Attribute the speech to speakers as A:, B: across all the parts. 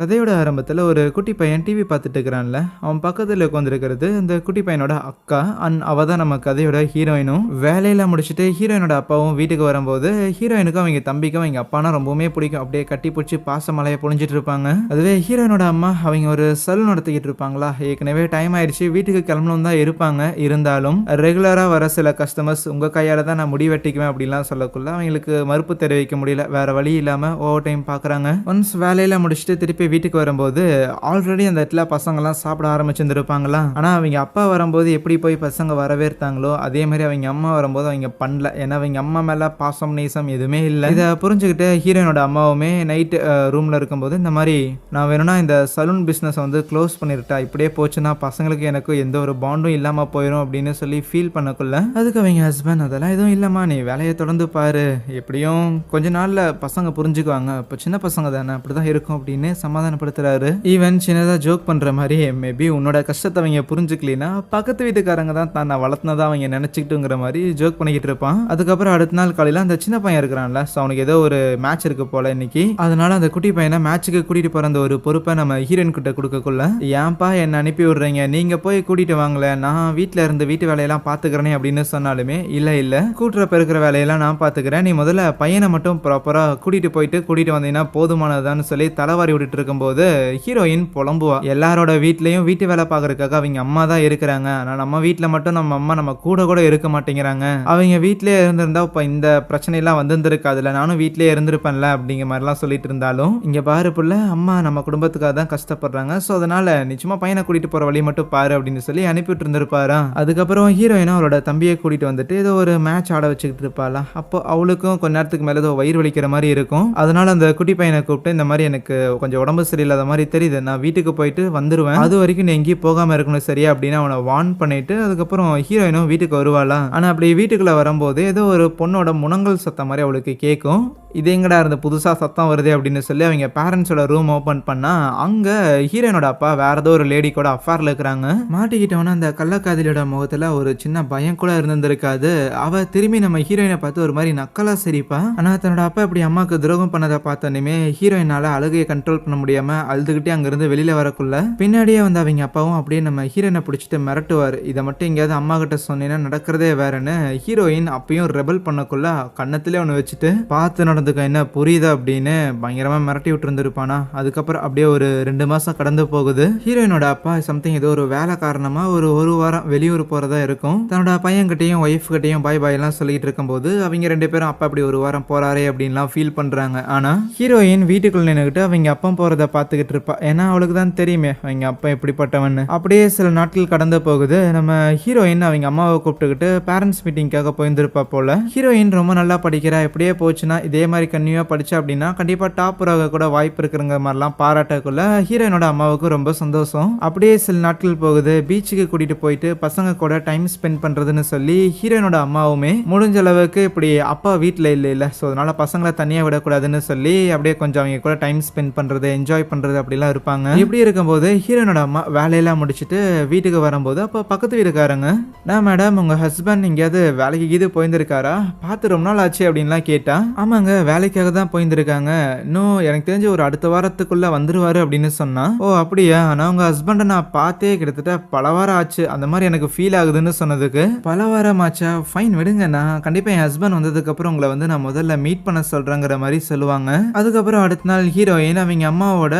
A: கதையோட ஆரம்பத்தில் ஒரு குட்டி பையன் டிவி பார்த்துட்டு இருக்கிறான்ல. அவன் பக்கத்தில் உட்காந்துருக்கிறது இந்த குட்டி பையனோட அக்கா. அண்ட் அவள் தான் நம்ம கதையோட ஹீரோயினும் வேலையெல்லாம் முடிச்சுட்டு ஹீரோயினோட அப்பாவும் வீட்டுக்கு வரும்போது ஹீரோயினுக்கும் அவங்க தம்பிக்கும் அவங்க அப்பானா ரொம்பவுமே பிடிக்கும். அப்படியே கட்டி பிடிச்சி பாசமலையை பொழிஞ்சிட்டு இருப்பாங்க. அதுவே ஹீரோயினோட அம்மா அவங்க ஒரு சலூன் நடத்திக்கிட்டு இருப்பாங்களா? ஏற்கனவே டைம் ஆயிடுச்சு. வீட்டுக்கு கிளம்பணும் தான் இருப்பாங்க. இருந்தாலும் ரெகுலராக வர சில கஸ்டமர்ஸ் உங்கள் கையால் தான் நான் முடி வெட்டிக்குவேன் அப்படிலாம் சொல்லக்குள்ள அவங்களுக்கு மறுப்பு தெரிவிக்க முடியல. வேற வழி இல்லாமல் ஓவர் டைம் பார்க்குறாங்க. ஒன்ஸ் வேலையெல்லாம் முடிச்சுட்டு திருப்பி வீட்டுக்கு வரும்போது ஆல்ரெடி அந்த இடத்துல பசங்கள்லாம் சாப்பிட ஆரம்பிச்சிருந்துருப்பாங்களா? ஆனால் அவங்க அப்பா வரும்போது எப்படி போய் பசங்க வரவேற்றாங்களோ அதே மாதிரி அவங்க அம்மா வரும்போது அவங்க பண்ணல. ஏன்னா அவங்க அம்மா மேலே பாசம் நேசம் எதுவுமே இல்லை. இதை புரிஞ்சுக்கிட்டு ஹீரோயினோட அம்மாவுமே நைட்டு ரூமில் இருக்கும்போது இந்த மாதிரி நான் வேணும்னா இந்த சலூன் பிஸ்னஸை வந்து க்ளோஸ் பண்ணிருட்டா இப்படியே போச்சுன்னா பசங்களுக்கு எனக்கு எந்த ஒரு பாண்டும் இல்லாமல் போயிடும் அப்படின்னு சொல்லி ஃபீல் பண்ணக்குள்ள அதுக்கு அவங்க ஹஸ்பண்ட் அதெல்லாம் எதுவும் இல்லைம்மா. நீ வேலையை தொடர்ந்து பாரு. எப்படியும் கொஞ்ச நாளில் பசங்க புரிஞ்சுக்குவாங்க. இப்போ சின்ன பசங்க தானே அப்படி தான் இருக்கும் அப்படின்னு சமாதானப்படுத்துறாரு. ஈவன் சின்னதாக ஜோக் பண்ணுற மாதிரி மேபி உன்னோட கஷ்டத்தை அவங்க புரிஞ்சுக்கலினா பக்கத்து வீட்டுக்காரங்க தான் தன்னை வளர்த்துனதா அவங்க நினச்சிக்கிட்டுங்கிற மாதிரி ஜோக் பண்ணிக்கிட்டு இருப்பான். அதுக்கப்புறம் அடுத்த நாள் காலையில் அந்த சின்ன பையன் இருக்கிறான்ல ஸோ அவனுக்கு ஏதோ ஒரு மேட்ச் இருக்கு போல இன்னைக்கு. அதனால அந்த குட்டி பையனை மேட்ச்சுக்கு கூட்டிட்டு போகிற அந்த ஒரு பொறுப்பை நம்ம ஹீரோயின் கிட்ட கொடுக்கக்குள்ள ஏன்பா என்னை அனுப்பி விடுறீங்க? நீங்கள் போய் கூட்டிட்டு வாங்கல நான் வீட்டில் இருந்து வீட்டு வேலையெல்லாம் பார்த்துக்கிறேனே அப்படின்னு சொன்னாலுமே இல்லை இல்லை. கூட்டுற இருக்கிற வேலையெல்லாம் நான் பார்த்துக்கிறேன் நீ முதல்ல பையனை மட்டும் ப்ராப்பராக கூட்டிட்டு போயிட்டு கூட்டிகிட்டு வந்தீங்கன்னா போதுமானதான்னு சொல்லி தலைவாரி விட்டுட்டு இருக்கும்போது ஹீரோயின் புலம்புவா. எல்லாரோட வீட்லேயும் வீட்டு வேலை பார்க்கறதுக்காக அவங்க அம்மா தான் இருக்கிறாங்க. ஆனால் நம்ம வீட்டில் மட்டும் நம்ம அம்மா நம்ம கூட கூட இருக்க மாட்டேங்கிறாங்க. அவங்க வீட்லயே இருந்திருந்தா இப்போ இந்த பிரச்சனையெல்லாம் வந்திருந்திருக்காதுல நானும் வீட்டிலே இருந்திருப்பேன்ல அப்படிங்கிற மாதிரிலாம் சொல்லிட்டு இருந்தாலும் இங்கே பாரு புள்ள அம்மா நம்ம குடும்பத்துக்காக தான் கஷ்டப்படுறாங்க. ஸோ அதனால நிச்சயமாக பையனை கூட்டிட்டு போகிற வழி மட்டும் பாரு அப்படின்னு சொல்லி அனுப்பிட்டு இருந்திருப்பாரா அதுக்கப்புறம் ஹீரோயினும் அவளோட தம்பியை கூட்டிட்டு வந்துட்டு ஏதோ ஒரு மேட்ச் ஆட வச்சுக்கிட்டு இருப்பாளா அப்போ அவளுக்கும் கொஞ்ச நேரத்துக்கு மேலே ஏதோ வயிறு வலிக்கிற மாதிரி இருக்கும். அதனால அந்த குட்டி பையனை கூப்பிட்டு இந்த மாதிரி எனக்கு கொஞ்சம் உடம்பு சரியில்லாத மாதிரி தெரியுது. நான் வீட்டுக்கு போயிட்டு வந்துருவேன். அது வரைக்கும் நீ எங்கேயும் போகாம இருக்கணும் சரியா அப்படின்னு அவனை வார்ன் பண்ணிட்டு அதுக்கப்புறம் ஹீரோயினும் வீட்டுக்கு வருவாளா ஆனா அப்படி வீட்டுக்குள்ள வரும்போது ஏதோ ஒரு பொண்ணோட முனங்கல் சத்தம் மாதிரி அவளுக்கு கேட்கும். இது எங்கடா இருந்த புதுசாக சத்தம் வருது அப்படின்னு சொல்லி அவங்க பேரண்ட்ஸோட ரூம் ஓப்பன் பண்ணால் அங்கே ஹீரோயினோட அப்பா வேற ஏதோ ஒரு லேடி கூட அஃபேர்ல இருக்கிறாங்க. மாட்டிக்கிட்டவன அந்த கள்ளக்காதலியோட முகத்தில் ஒரு சின்ன பயம் கூட இருந்திருக்காது. அவள் திரும்பி நம்ம ஹீரோயினை பார்த்து ஒரு மாதிரி நக்கலாக சிரிப்பா. ஆனால் தன்னோட அப்பா இப்படி அம்மாவுக்கு துரோகம் பண்ணதை பார்த்தோன்னே ஹீரோயினால் அழுகையை கண்ட்ரோல் பண்ண முடியாமல் அழுதுகிட்டே அங்கேருந்து வெளியில் வரக்குள்ள பின்னாடியே வந்து அவங்க அப்பாவும் அப்படியே நம்ம ஹீரோயினை பிடிச்சிட்டு மிரட்டுவார். இதை மட்டும் எங்கேயாவது அம்மா கிட்ட சொன்னீங்கன்னா நடக்கிறதே வேறன்னு ஹீரோயின் அப்பயும் ரெபல் பண்ணக்குள்ள கன்னத்திலே ஒன்று வச்சுட்டு பார்த்து நடந்துக்க என்ன புரியுதா அப்படின்னு பயங்கரமா மிரட்டி விட்டுருந்துருப்பானா? அதுக்கப்புறம் அப்படியே ஒரு ரெண்டு மாசம் கடந்து போகுது. ஹீரோயினோட அப்பா சம்திங் ஏதோ ஒரு வேலை காரணமா ஒரு ஒரு வாரம் வெளியூர் போறதா இருக்கும். தன்னோட பையன்கிட்டையும் ஒய்ஃப் கிட்டயும் பாய் பாய் எல்லாம் சொல்லிட்டு இருக்கும்போது அவங்க ரெண்டு பேரும் அப்பா அப்படி ஒரு வாரம் போறாரே அப்படின்லாம் ஃபீல் பண்றாங்க. ஆனா ஹீரோயின் வீட்டுக்குள்ள நின்றுக்கிட்டு அவங்க அப்பா போறத பார்த்துக்கிட்டு இருப்பா. ஏன்னா அவளுக்கு தான் தெரியுமே அவங்க அப்பா எப்படிப்பட்டவன் அப்படியே சில நாட்கள் கடந்து போகுது. நம்ம ஹீரோயின் அவங்க அம்மாவை கூப்பிட்டுக்கிட்டு பேரண்ட்ஸ் மீட்டிங்காக போயிருந்திருப்பா போல. ஹீரோயின் ரொம்ப நல்லா படிக்கிறா. எப்படியே போச்சுன்னா இதே மாதிரி கன்னியூவாக படித்தா அப்படின்னா கண்டிப்பாக டாப் ஆக கூட வாய்ப்பு இருக்குங்கிற மாதிரிலாம் பாராட்டக்குள்ள ஹீரோயினோட அம்மாவுக்கு ரொம்ப சந்தோஷம். அப்படியே சில நாட்கள் போகுது. பீச்சுக்கு கூட்டிகிட்டு போயிட்டு பசங்க கூட டைம் ஸ்பெண்ட் பண்ணுறதுன்னு சொல்லி ஹீரோயினோட அம்மாவுமே முடிஞ்ச அளவுக்கு இப்படி அப்பா வீட்டில் இல்லை இல்லை. ஸோ அதனால் பசங்களை தனியாக விடக்கூடாதுன்னு சொல்லி அப்படியே கொஞ்சம் அவங்க கூட டைம் ஸ்பெண்ட் பண்ணுறது என்ஜாய் பண்ணுறது அப்படிலாம் இருப்பாங்க. இப்படி இருக்கும்போது ஹீரோயினோட அம்மா வேலையெல்லாம் முடிச்சுட்டு வீட்டுக்கு வரும்போது அப்போ பக்கத்து வீட்டுக்காரங்க நான் மேடம் உங்கள் ஹஸ்பண்ட் எங்கேயாவது வேலைக்கு கீது போயிருந்திருக்காரா? பார்த்து ரொம்ப நாள் ஆச்சு அப்படின்லாம் கேட்டா ஆமாங்க வேலைக்காக தான் போயிருந்திருக்காங்க. இன்னும் எனக்கு தெரிஞ்சு ஒரு அடுத்த வாரத்துக்குள்ள வந்துருவாரு அப்படின்னு சொன்னா ஓ அப்படியா? ஆனா உங்க ஹஸ்பண்டை நான் பார்த்தே கிட்டத்தட்ட பல வாரம் ஆச்சு. அந்த மாதிரி எனக்கு ஃபீல் ஆகுதுன்னு சொன்னதுக்கு பல வாரம் ஆச்சா? ஃபைன் விடுங்க. நான் கண்டிப்பா என் ஹஸ்பண்ட் வந்ததுக்கு அப்புறம் உங்களை வந்து நான் முதல்ல மீட் பண்ண சொல்றேங்கிற மாதிரி சொல்லுவாங்க. அதுக்கப்புறம் அடுத்த நாள் ஹீரோயின் அவங்க அம்மாவோட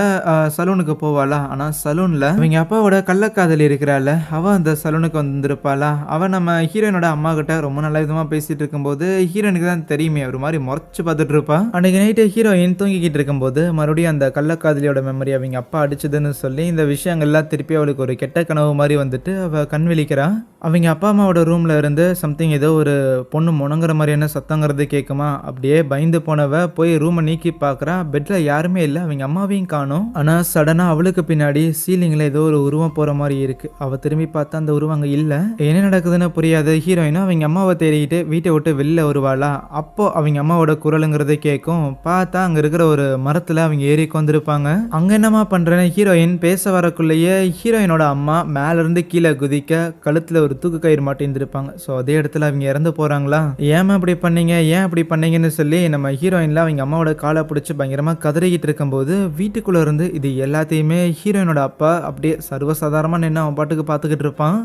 A: சலூனுக்கு போவாளா? ஆனா சலூன்ல அவங்க அப்பாவோட கள்ளக்காதலி இருக்கிறாள் அவ அந்த சலூனுக்கு வந்திருப்பாளா? அவ நம்ம ஹீரோயினோட அம்மா கிட்ட ரொம்ப நல்ல விதமா பேசிட்டு இருக்கும்போது ஹீரோயினுக்கு தான் தெரியுமே ஒரு மாதிரி முறைச்சு பார்த்துட்டு இருப்பா அன்னைக்கு நைட்டு ஹீரோயின் தூங்கிக்கிட்டு இருக்கும்போது மறுபடியும் அந்த கள்ளக்காதலியோட மெமரி அவங்க அப்பா அடிச்சதுன்னு சொல்லி இந்த விஷயங்கள்லாம் திருப்பி அவளுக்கு ஒரு கெட்ட கனவு மாதிரி வந்துட்டு அவ கண் விழிக்கிறா. அவங்க அப்பா அம்மாவோட ரூம்ல இருந்து சம்திங் ஏதோ ஒரு பொண்ணு முணங்குற மாதிரியான சத்தங்கிறது கேட்குமா அப்படியே பயந்து போனவ போய் ரூமை நீக்கி பார்க்குறா பெட்ல யாருமே இல்லை. அவங்க அம்மாவையும் காணும். ஆனா சடனா அவளுக்கு பின்னாடி சீலிங்ல ஏதோ ஒரு உருவம் போற மாதிரி இருக்கு. அவ திரும்பி பார்த்தா அந்த உருவம் அங்க இல்ல. என்ன நடக்குதுன்னு புரியாது. ஹீரோயினும் அவங்க அம்மாவை தேடிக்கிட்டு வீட்டை விட்டு வெளில வருவாளா? அப்போ அவங்க அம்மாவோட குரலுங்க பண்றீங்கங்கிறத கேட்கும் பார்த்தா அங்கே இருக்கிற ஒரு மரத்தில் அவங்க ஏறி உட்காந்துருப்பாங்க அங்கே என்னமா பண்ணுறேன்னு ஹீரோயின் பேச வரக்குள்ளேயே ஹீரோயினோட அம்மா மேலேருந்து கீழே குதிக்க கழுத்தில் ஒரு தூக்கு கயிறு மாட்டிருந்திருப்பாங்க ஸோ அதே இடத்துல அவங்க இறந்து போகிறாங்களா ஏன் அப்படி பண்ணீங்க? ஏன் அப்படி பண்ணீங்கன்னு சொல்லி நம்ம ஹீரோயினில் அவங்க அம்மாவோட காலை பிடிச்சி பயங்கரமாக கதறிக்கிட்டு இருக்கும்போது வீட்டுக்குள்ளே இருந்து இது எல்லாத்தையுமே ஹீரோயினோட அப்பா அப்படியே சர்வசாதாரணமாக நின்று அவன் பாட்டுக்கு பார்த்துக்கிட்டு இருப்பான்.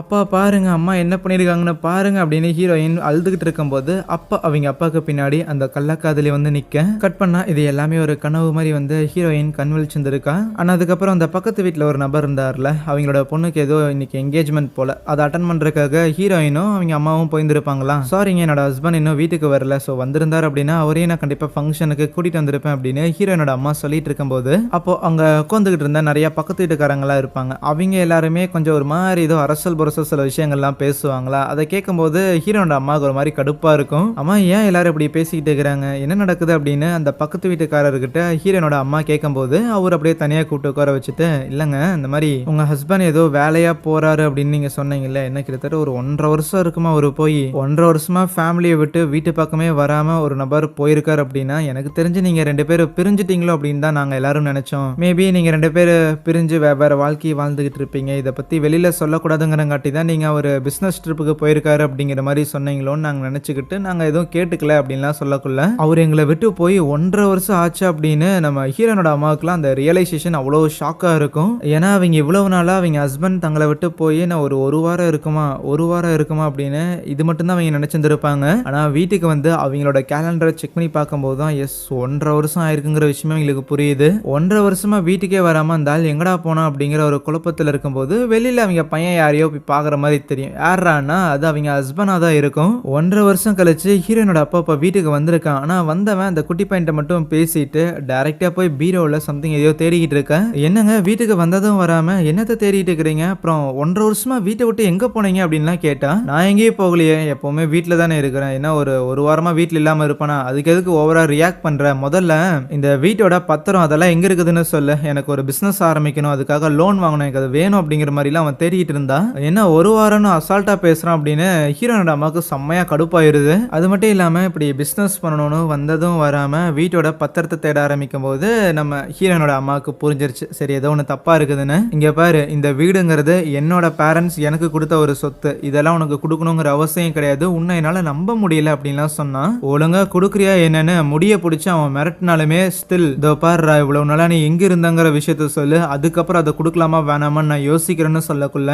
A: அப்பா பாருங்க அம்மா என்ன பண்ணியிருக்காங்கன்னு பாருங்க அப்படின்னு ஹீரோயின் அழுதுகிட்டு இருக்கும்போது அப்பா அவங்க அப்பாவுக்கு பின்னாடி அந்த கள்ளக்காதலி வந்து நிக்க. கட் பண்ணா இது எல்லாமே ஒரு கனவு மாதிரி வந்து ஹீரோயின் கண் விழிச்சிருந்திருக்கா ஆனால் அதுக்கப்புறம் அந்த பக்கத்து வீட்டில் ஒரு நபர் இருந்தார்ல அவங்களோட பொண்ணுக்கு ஏதோ இன்னைக்கு என்கேஜ்மெண்ட் போல. அதை அட்டன் பண்றதுக்காக ஹீரோயினும் அவங்க அம்மாவும் போயிருந்துருப்பாங்களா? சாரிங்க என்னோட ஹஸ்பண்ட் இன்னும் வீட்டுக்கு வரல. ஸோ வந்திருந்தார் அப்படின்னா அவரையும் நான் கண்டிப்பாக ஃபங்க்ஷனுக்கு கூட்டிட்டு வந்திருப்பேன் அப்படின்னு ஹீரோயினோட அம்மா சொல்லிட்டு இருக்கும்போது அப்போ அங்க உட்காந்துக்கிட்டு இருந்த நிறைய பக்கத்து வீட்டுக்காரங்களா இருப்பாங்க. அவங்க எல்லாருமே கொஞ்சம் ஒரு மாதிரி ஏதோ அரசல் புரசல் சில விஷயங்கள்லாம் பேசுவாங்களா? அதை கேட்கும்போது ஹீரோனோட அம்மாவுக்கு ஒரு மாதிரி கடுப்பா இருக்கும். அம்மா ஏன் எல்லாரும் இப்படி பேசிக்கிட்டு இருக்கிறாங்க? என்ன நடக்குது? அப்படின்னு அந்த பக்கத்து வீட்டுக்காரர்கிட்ட ஹீரோனோட அம்மா கேட்கும்போது அவர் அப்படியே தனியாக கூப்பிட்டு உட்கார வச்சுட்டு இல்லைங்க இந்த மாதிரி உங்க ஹஸ்பண்ட் ஏதோ வேலையா போறாரு அப்படின்னு நீங்க சொன்னீங்கல்ல என்ன கிட்டத்தட்ட ஒரு ஒன்றரை வருஷம் இருக்குமா அவர் போய்? ஒன்றரை வருஷமா ஃபேமிலியை விட்டு வீட்டு பக்கமே வராமல் ஒரு நபர் போயிருக்காரு அப்படின்னா எனக்கு தெரிஞ்சு நீங்கள் ரெண்டு பேரும் பிரிஞ்சிட்டீங்களோ அப்படின்னு தான் நாங்கள் எல்லாரும் நினச்சோம். மேபி நீங்க ரெண்டு பேரும் பிரிஞ்சு வெவ்வேறு வாழ்க்கையை வாழ்ந்துகிட்டு இருப்பீங்க. இதை பற்றி வெளியில் சொல்லக்கூடாதுங்கிற காட்டி தான் நீங்கள் ஒரு பிஸ்னஸ் ட்ரிப்புக்கு போயிருக்காரு அப்படிங்கிற மாதிரி சொன்னீங்களோன்னு நாங்கள் நினச்சிக்கிட்டு நாங்கள் எதுவும் கேட்டுக்கல அப்படின்லாம் சொல்லக்குள்ள. அவர் எங்களை விட்டு போய் ஒன்றரை வருஷம் ஆச்சு அப்படின்னு நம்ம ஹீரோனோட அம்மாவுக்குலாம் அந்த ரியலைசேஷன் அவ்வளோ ஷாக்காக இருக்கும். ஏன்னா அவங்க இவ்வளவு நாளாக அவங்க ஹஸ்பண்ட் தங்களை விட்டு போய் நான் ஒரு ஒரு வாரம் இருக்குமா ஒரு வாரம் இருக்குமா அப்படின்னு இது மட்டும்தான் அவங்க நினச்சிருந்துருப்பாங்க. ஆனால் வீட்டுக்கு வந்து அவங்களோட கேலண்டரை செக் பண்ணி பார்க்கும்போது தான் எஸ் ஒன்றரை வருஷம் ஆயிருக்குங்கிற விஷயமே அவங்களுக்கு புரியுது. ஒன்றரை வருஷமாக வீட்டுக்கே வராமல் இருந்தால் எங்கடா போனா அப்படிங்கிற ஒரு குழப்பத்தில் இருக்கும்போது வெளியில் அவங்க பையன் யாரையோ பார்க்குற மாதிரி தெரியும். யாரான்னா அது அவங்க ஹஸ்பண்டாக தான் இருக்கும். ஒன்றரை வருஷம் கழிச்சு ஹீரோனோட அப்பா அப்பா வீட்டுக்கு வந்திருக்கான். ஆனால் வந்தவன் அந்த குட்டி பையன்ட்ட மட்டும் பேசிட்டு டேரெக்டாக போய் பீரோவில் சம்திங் எதையோ தேடிக்கிட்டு இருக்கேன். என்னங்க வீட்டுக்கு வந்ததும் வராமல் என்னத்தை தேடிட்டு இருக்கிறீங்க? அப்புறம் ஒன்றரை வருஷமாக வீட்டை விட்டு எங்கே போனீங்க? அப்படின்லாம் கேட்டான். நான் எங்கேயும் போகலையே. எப்போவுமே வீட்டில் தானே இருக்கிறேன். என்ன ஒரு ஒரு வாரமாக வீட்டில் இல்லாமல் இருப்பேனா? அதுக்கு எதுக்கு ஓவராக ரியாக்ட் பண்ணுறேன் முதல்ல இந்த வீட்டோட பத்திரம் அதெல்லாம் எங்கே இருக்குதுன்னு சொல்லு. எனக்கு ஒரு பிஸ்னஸ் ஆரம்பிக்கணும். அதுக்காக லோன் வாங்கணும். எனக்கு அது வேணும் அப்படிங்கிற மாதிரிலாம் அவன் தேடிட்டு இருந்தான். என்ன ஒரு வாரம்னு அசால்ட்டாக பேசுகிறான் அப்படின்னு ஹீரோனோட அம்மாவுக்கு செம்மையாக கடுப்பாயிருது. அது மட்டும் இல்லாமல் இப்படி பிஸ்னஸ் பண்ணணும்னு வந்ததும் வராமல் வீட்டோட பத்திரத்தை தேட ஆரம்பிக்கும் போது நம்ம ஹீரோனோட அம்மாவுக்கு புரிஞ்சிருச்சு. சரி ஏதோ ஒன்று தப்பாக இருக்குதுன்னு. இங்கே பாரு இந்த வீடுங்கிறது என்னோட பேரண்ட்ஸ் எனக்கு கொடுத்த ஒரு சொத்து. இதெல்லாம் உனக்கு கொடுக்கணுங்கிற அவசியம் கிடையாது. உன்னை என்னால் நம்ப முடியல அப்படின்லாம் சொன்னான். ஒழுங்காக கொடுக்குறியா என்னன்னு முடிய பிடிச்சி அவன் மிரட்டினாலுமே ஸ்டில் இதோ பாருடா இவ்வளோ நாளா நீ எங்கே இருந்தாங்கிற விஷயத்த சொல்லு. அதுக்கப்புறம் அதை கொடுக்கலாமா வேணாமான்னு நான் யோசிக்கிறேன்னு சொல்லக்குள்ள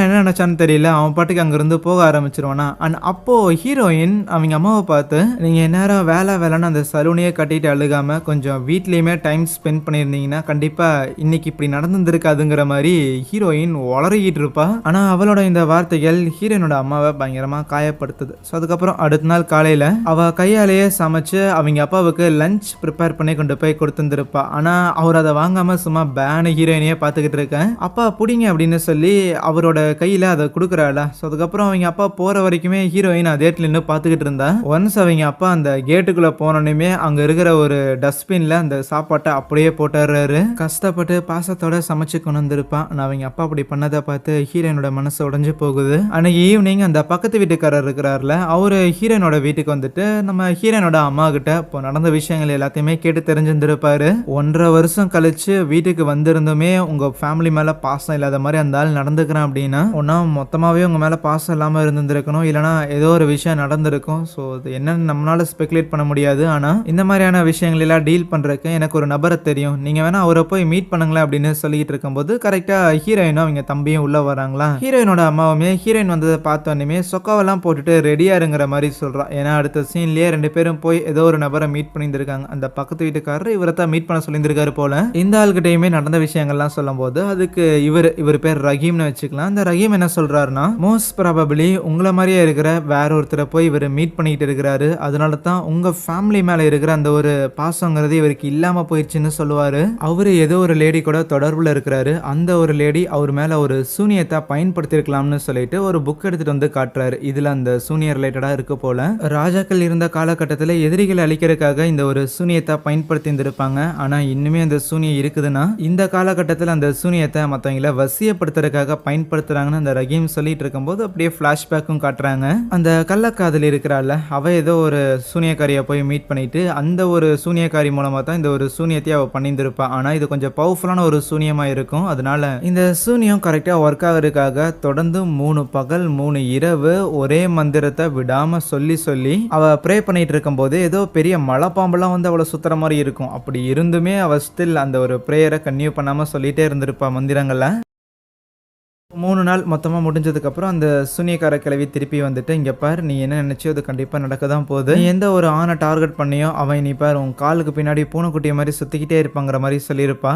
A: சடனா என்ன நினச்சான்னு தெரியல. அவன் பாட்டுக்கு அங்கேருந்து போக ஆரம்பிச்சிருவானா. அண்ட் அப்போது ஹீரோயின் அவங்க அம்மாவை பார்த்து நீங்கள் நேரம் வேலை வேலைன்னு அந்த சலூனையே கட்டிட்டு அழுகாமல் கொஞ்சம் வீட்லேயுமே டைம் ஸ்பெண்ட் பண்ணியிருந்தீங்கன்னா கண்டிப்பாக இன்னைக்கு இப்படி நடந்துருக்காதுங்கிற மாதிரி ஹீரோயின் உளறிக்கிட்டு இருப்பா. ஆனால் அவளோட இந்த வார்த்தைகள் ஹீரோயினோட அம்மாவை பயங்கரமாக காயப்படுத்துது. ஸோ அதுக்கப்புறம் அடுத்த நாள் காலையில் அவள் கையாலேயே சமைச்சு அவங்க அப்பாவுக்கு லஞ்ச் ப்ரிப்பேர் பண்ணி கொண்டு போய் கொடுத்துருந்துருப்பா. ஆனால் அவர் அதை வாங்காமல் சும்மா பேனு ஹீரோயினையே பார்த்துக்கிட்டு இருக்கேன். அப்பா பிடிங்க அப்படின்னு சொல்லி அவரோட கையில் அதை கொடுக்குறாளா? ஸோ அதுக்கப்புறம் அவங்க அப்பா போகிற வரைக்குமே ஹீரோயின் அதே இடத்துல நின்று பார்த்துக்கிட்டு இருந்தா. ஒன்ஸ் அவங்க அப்பா அந்த கேட்டுக்குள்ளே போனோடனே அங்கே இருக்கிற ஒரு டஸ்ட்பினில் அந்த சாப்பாட்டை அப்படியே போட்டுறாரு கஷ்டப்பட்டு பாசத்தோட சமைச்சு கொண்டு வந்திருப்பான். நான் அவங்க அப்பா அப்படி பண்ணதை பார்த்து ஹீரோயினோட மனசு உடஞ்சு போகுது. அன்னைக்கு ஈவினிங் அந்த பக்கத்து வீட்டுக்காரர் இருக்கிறார்ல அவர் ஹீரோயினோட வீட்டுக்கு வந்துட்டு நம்ம ஹீரோயினோட அம்மா கிட்ட இப்போ நடந்த விஷயங்கள் எல்லாத்தையுமே கேட்டு தெரிஞ்சிருந்திருப்பாரு. ஒன்றரை வருஷம் கழிச்சு வீட்டுக்கு வந்திருந்துமே உங்க ஃபேமிலி மேல பாசம் இல்லாத மாதிரி அந்த ஆள் நடந்துக்கிறான் அப்படின்னா ஒன்றா மொத்தமாகவே உங்கள் மேலே பாசம் இல்லாமல் இருந்திருக்கணும். இல்லைன்னா ஏதோ ஒரு விஷயம் நடந்திருக்கும். ஸோ அது என்னன்னு நம்மளால ஸ்பெகுலேட் பண்ண முடியாது. ஆனால் இந்த மாதிரியான விஷயங்கள் எல்லாம் டீல் பண்ணுறதுக்கு எனக்கு ஒரு நபரை தெரியும். நீங்கள் வேணால் அவரை போய் மீட் பண்ணுங்களேன் அப்படின்னு சொல்லிட்டு இருக்கும்போது கரெக்டாக ஹீரோயினும் அவங்க தம்பியும் உள்ளே வராங்களா? ஹீரோயினோட அம்மாவுமே ஹீரோயின் வந்ததை பார்த்தோன்னே சொக்காவெல்லாம் போட்டுட்டு ரெடியாக இருங்கிற மாதிரி சொல்கிறான் ஏன்னா அடுத்த சீன்லேயே ரெண்டு பேரும் போய் ஏதோ ஒரு நபரை மீட் பண்ணியிருந்திருக்காங்க. அந்த பக்கத்து வீட்டுக்காரர் இவரை தான் மீட் பண்ண சொல்லியிருந்திருக்காரு போல. இந்த ஆள்கிட்டயுமே நடந்த விஷயங்கள்லாம் சொல்லும்போது அதுக்கு இவர் இவர் பேர் ரஹீம்னு வச்சுக்கலாம். அந்த ரஹீம் என்ன சொல்றாருன்னா மோஸ்ட் ப்ராபபிளி உங்களை மாதிரியே இருக்கிற வேற ஒருத்தரை போய் இவர் மீட் பண்ணிட்டு இருக்கிறாரு. அதனால தான் உங்க ஃபேமிலி மேல இருக்கிற அந்த ஒரு பாசங்கிறது இவருக்கு இல்லாம போயிடுச்சுன்னு சொல்லுவாரு. அவரு ஏதோ ஒரு லேடி கூட தொடர்புல இருக்கிறாரு. அந்த ஒரு லேடி அவர் மேல ஒரு சூனியத்தை பயன்படுத்தியிருக்கலாம்னு சொல்லிட்டு ஒரு புக் எடுத்துட்டு வந்து காட்டுறாரு. இதுல அந்த சூனியர் ரிலேட்டடா இருக்கு போல. ராஜாக்கள் இருந்த காலகட்டத்தில் எதிரிகளை அழிக்கிறதுக்காக இந்த ஒரு சூனியத்தை பயன்படுத்தி இருந்திருப்பாங்க ஆனா இன்னுமே அந்த சூனியம் இருக்குதுன்னா இந்த காலகட்டத்தில் அந்த சூனியத்தை மற்றவங்கள வசியப்படுத்துறதுக்காக காட்டுறாங்கன்னு அந்த ரஹீம் சொல்லிட்டு இருக்கும்போது அப்படியே ஃப்ளாஷ்பேக்கும் காட்டுறாங்க. அந்த கள்ளக்காதல் இருக்கிறாள் அவ ஏதோ ஒரு சூனியக்காரியை போய் மீட் பண்ணிட்டு அந்த ஒரு சூனியக்காரி மூலமாக தான் இந்த ஒரு சூனியத்தை அவள் பண்ணியிருந்திருப்பாள் ஆனால் இது கொஞ்சம் பவர்ஃபுல்லான ஒரு சூனியமாக இருக்கும். அதனால இந்த சூனியம் கரெக்டாக ஒர்க் ஆகிறதுக்காக தொடர்ந்து மூணு பகல் மூணு இரவு ஒரே மந்திரத்தை விடாமல் சொல்லி சொல்லி அவள் ப்ரே பண்ணிட்டு இருக்கும்போது ஏதோ பெரிய மலைப்பாம்பெல்லாம் வந்து அவளை சுத்துற மாதிரி இருக்கும். அப்படி இருந்துமே அவள் ஸ்டில் அந்த ஒரு ப்ரேயரை கன்னியூ பண்ணாமல் சொல்லிட்டே இருந்திருப்பாள் மந்திரங்களை மூணு நாள் மொத்தமாக முடிஞ்சதுக்கப்புறம் அந்த சூனியக்கார கிளவி திருப்பி வந்துட்டு இங்கே பார் நீ என்ன நினச்சியோ அது கண்டிப்பாக நடக்க தான் போகுது. நீ எந்த ஒரு ஆணை டார்கெட் பண்ணியோ அவன் நீ பார் உன் காலுக்கு பின்னாடி பூனைக்குட்டிய மாதிரி சுற்றிக்கிட்டே இருப்பாங்கிற மாதிரி சொல்லியிருப்பா.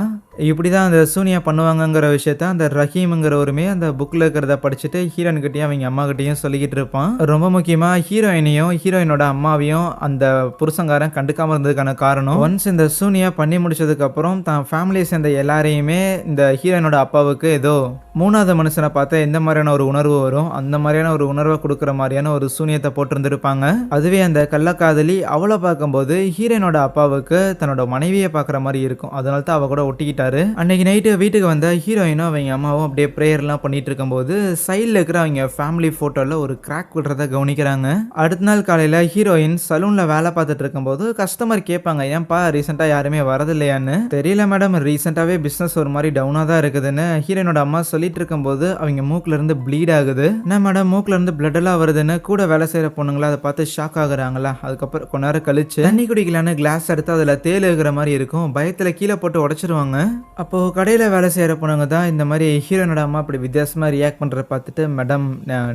A: இப்படி தான் அந்த சூனியா பண்ணுவாங்கங்கிற விஷயத்த அந்த ரஹீம்ங்கிறவருமே அந்த புக்கில் இருக்கிறத படிச்சுட்டு ஹீரோன்கிட்டையும் அவங்க அம்மா கிட்டேயும் சொல்லிக்கிட்டு இருப்பான். ரொம்ப முக்கியமாக ஹீரோயினையும் ஹீரோயினோட அம்மாவையும் அந்த புருஷங்காரன் கண்டுக்காமல் இருந்ததுக்கான காரணம் ஒன்ஸ் இந்த சூனியா பண்ணி முடிச்சதுக்கப்புறம் தான் ஃபேமிலியை சேர்ந்த எல்லாரையுமே இந்த ஹீரோயினோட அப்பாவுக்கு ஏதோ மூணாவது மனுஷனை பார்த்தா எந்த மாதிரியான ஒரு உணர்வு வரும்? அந்த மாதிரியான ஒரு உணர்வை கொடுக்குற மாதிரியான ஒரு சூனியத்தை போட்டிருந்திருப்பாங்க. அதுவே அந்த கள்ளக்காதலி அவளை பார்க்கும்போது ஹீரோனோட அப்பாவுக்கு தன்னோட மனைவியை பார்க்குற மாதிரி இருக்கும். அதனால தான் அவ கூட ஒட்டிக்கிட்டாரு. அன்னைக்கு நைட்டு வீட்டுக்கு வந்த ஹீரோயினும் அவங்க அம்மாவும் அப்படியே ப்ரேயர்லாம் பண்ணிட்டு இருக்கும்போது சைடில் இருக்கிற அவங்க ஃபேமிலி ஃபோட்டோவில் ஒரு கிராக் விடுறத கவனிக்கிறாங்க. அடுத்த நாள் காலையில் ஹீரோயின் சலூனில் வேலை பார்த்துட்டு இருக்கும்போது கஸ்டமர் கேட்பாங்க ஏன்பா ரீசெண்டாக யாருமே வரதில்லையான்னு? தெரியல மேடம் ரீசெண்டாகவே பிஸ்னஸ் ஒரு மாதிரி டவுனாக தான் இருக்குதுன்னு ஹீரோயினோட அம்மா சொல்லிட்டு இருக்கும்போது அவங்க மூக்கிலேருந்து ப்ளீட் ஆகுது. என்ன மேடம் மூக்கிலேருந்து இருந்து எல்லாம் வருதுன்னு கூட வேலை செய்கிற பொண்ணுங்களா அதை பார்த்து ஷாக் ஆகுறாங்களா? அதுக்கப்புறம் கொஞ்ச நேரம் கழிச்சு தண்ணி குடிக்கலான்னு கிளாஸ் எடுத்து அதில் தேல் இருக்கிற மாதிரி இருக்கும். பயத்தில் கீழே போட்டு உடச்சிருவாங்க. அப்போது கடையில் வேலை செய்கிற பொண்ணுங்க தான் இந்த மாதிரி ஹீரோனோட அம்மா அப்படி வித்தியாசமாக ரியாக்ட் பண்ணுறத பார்த்துட்டு மேடம்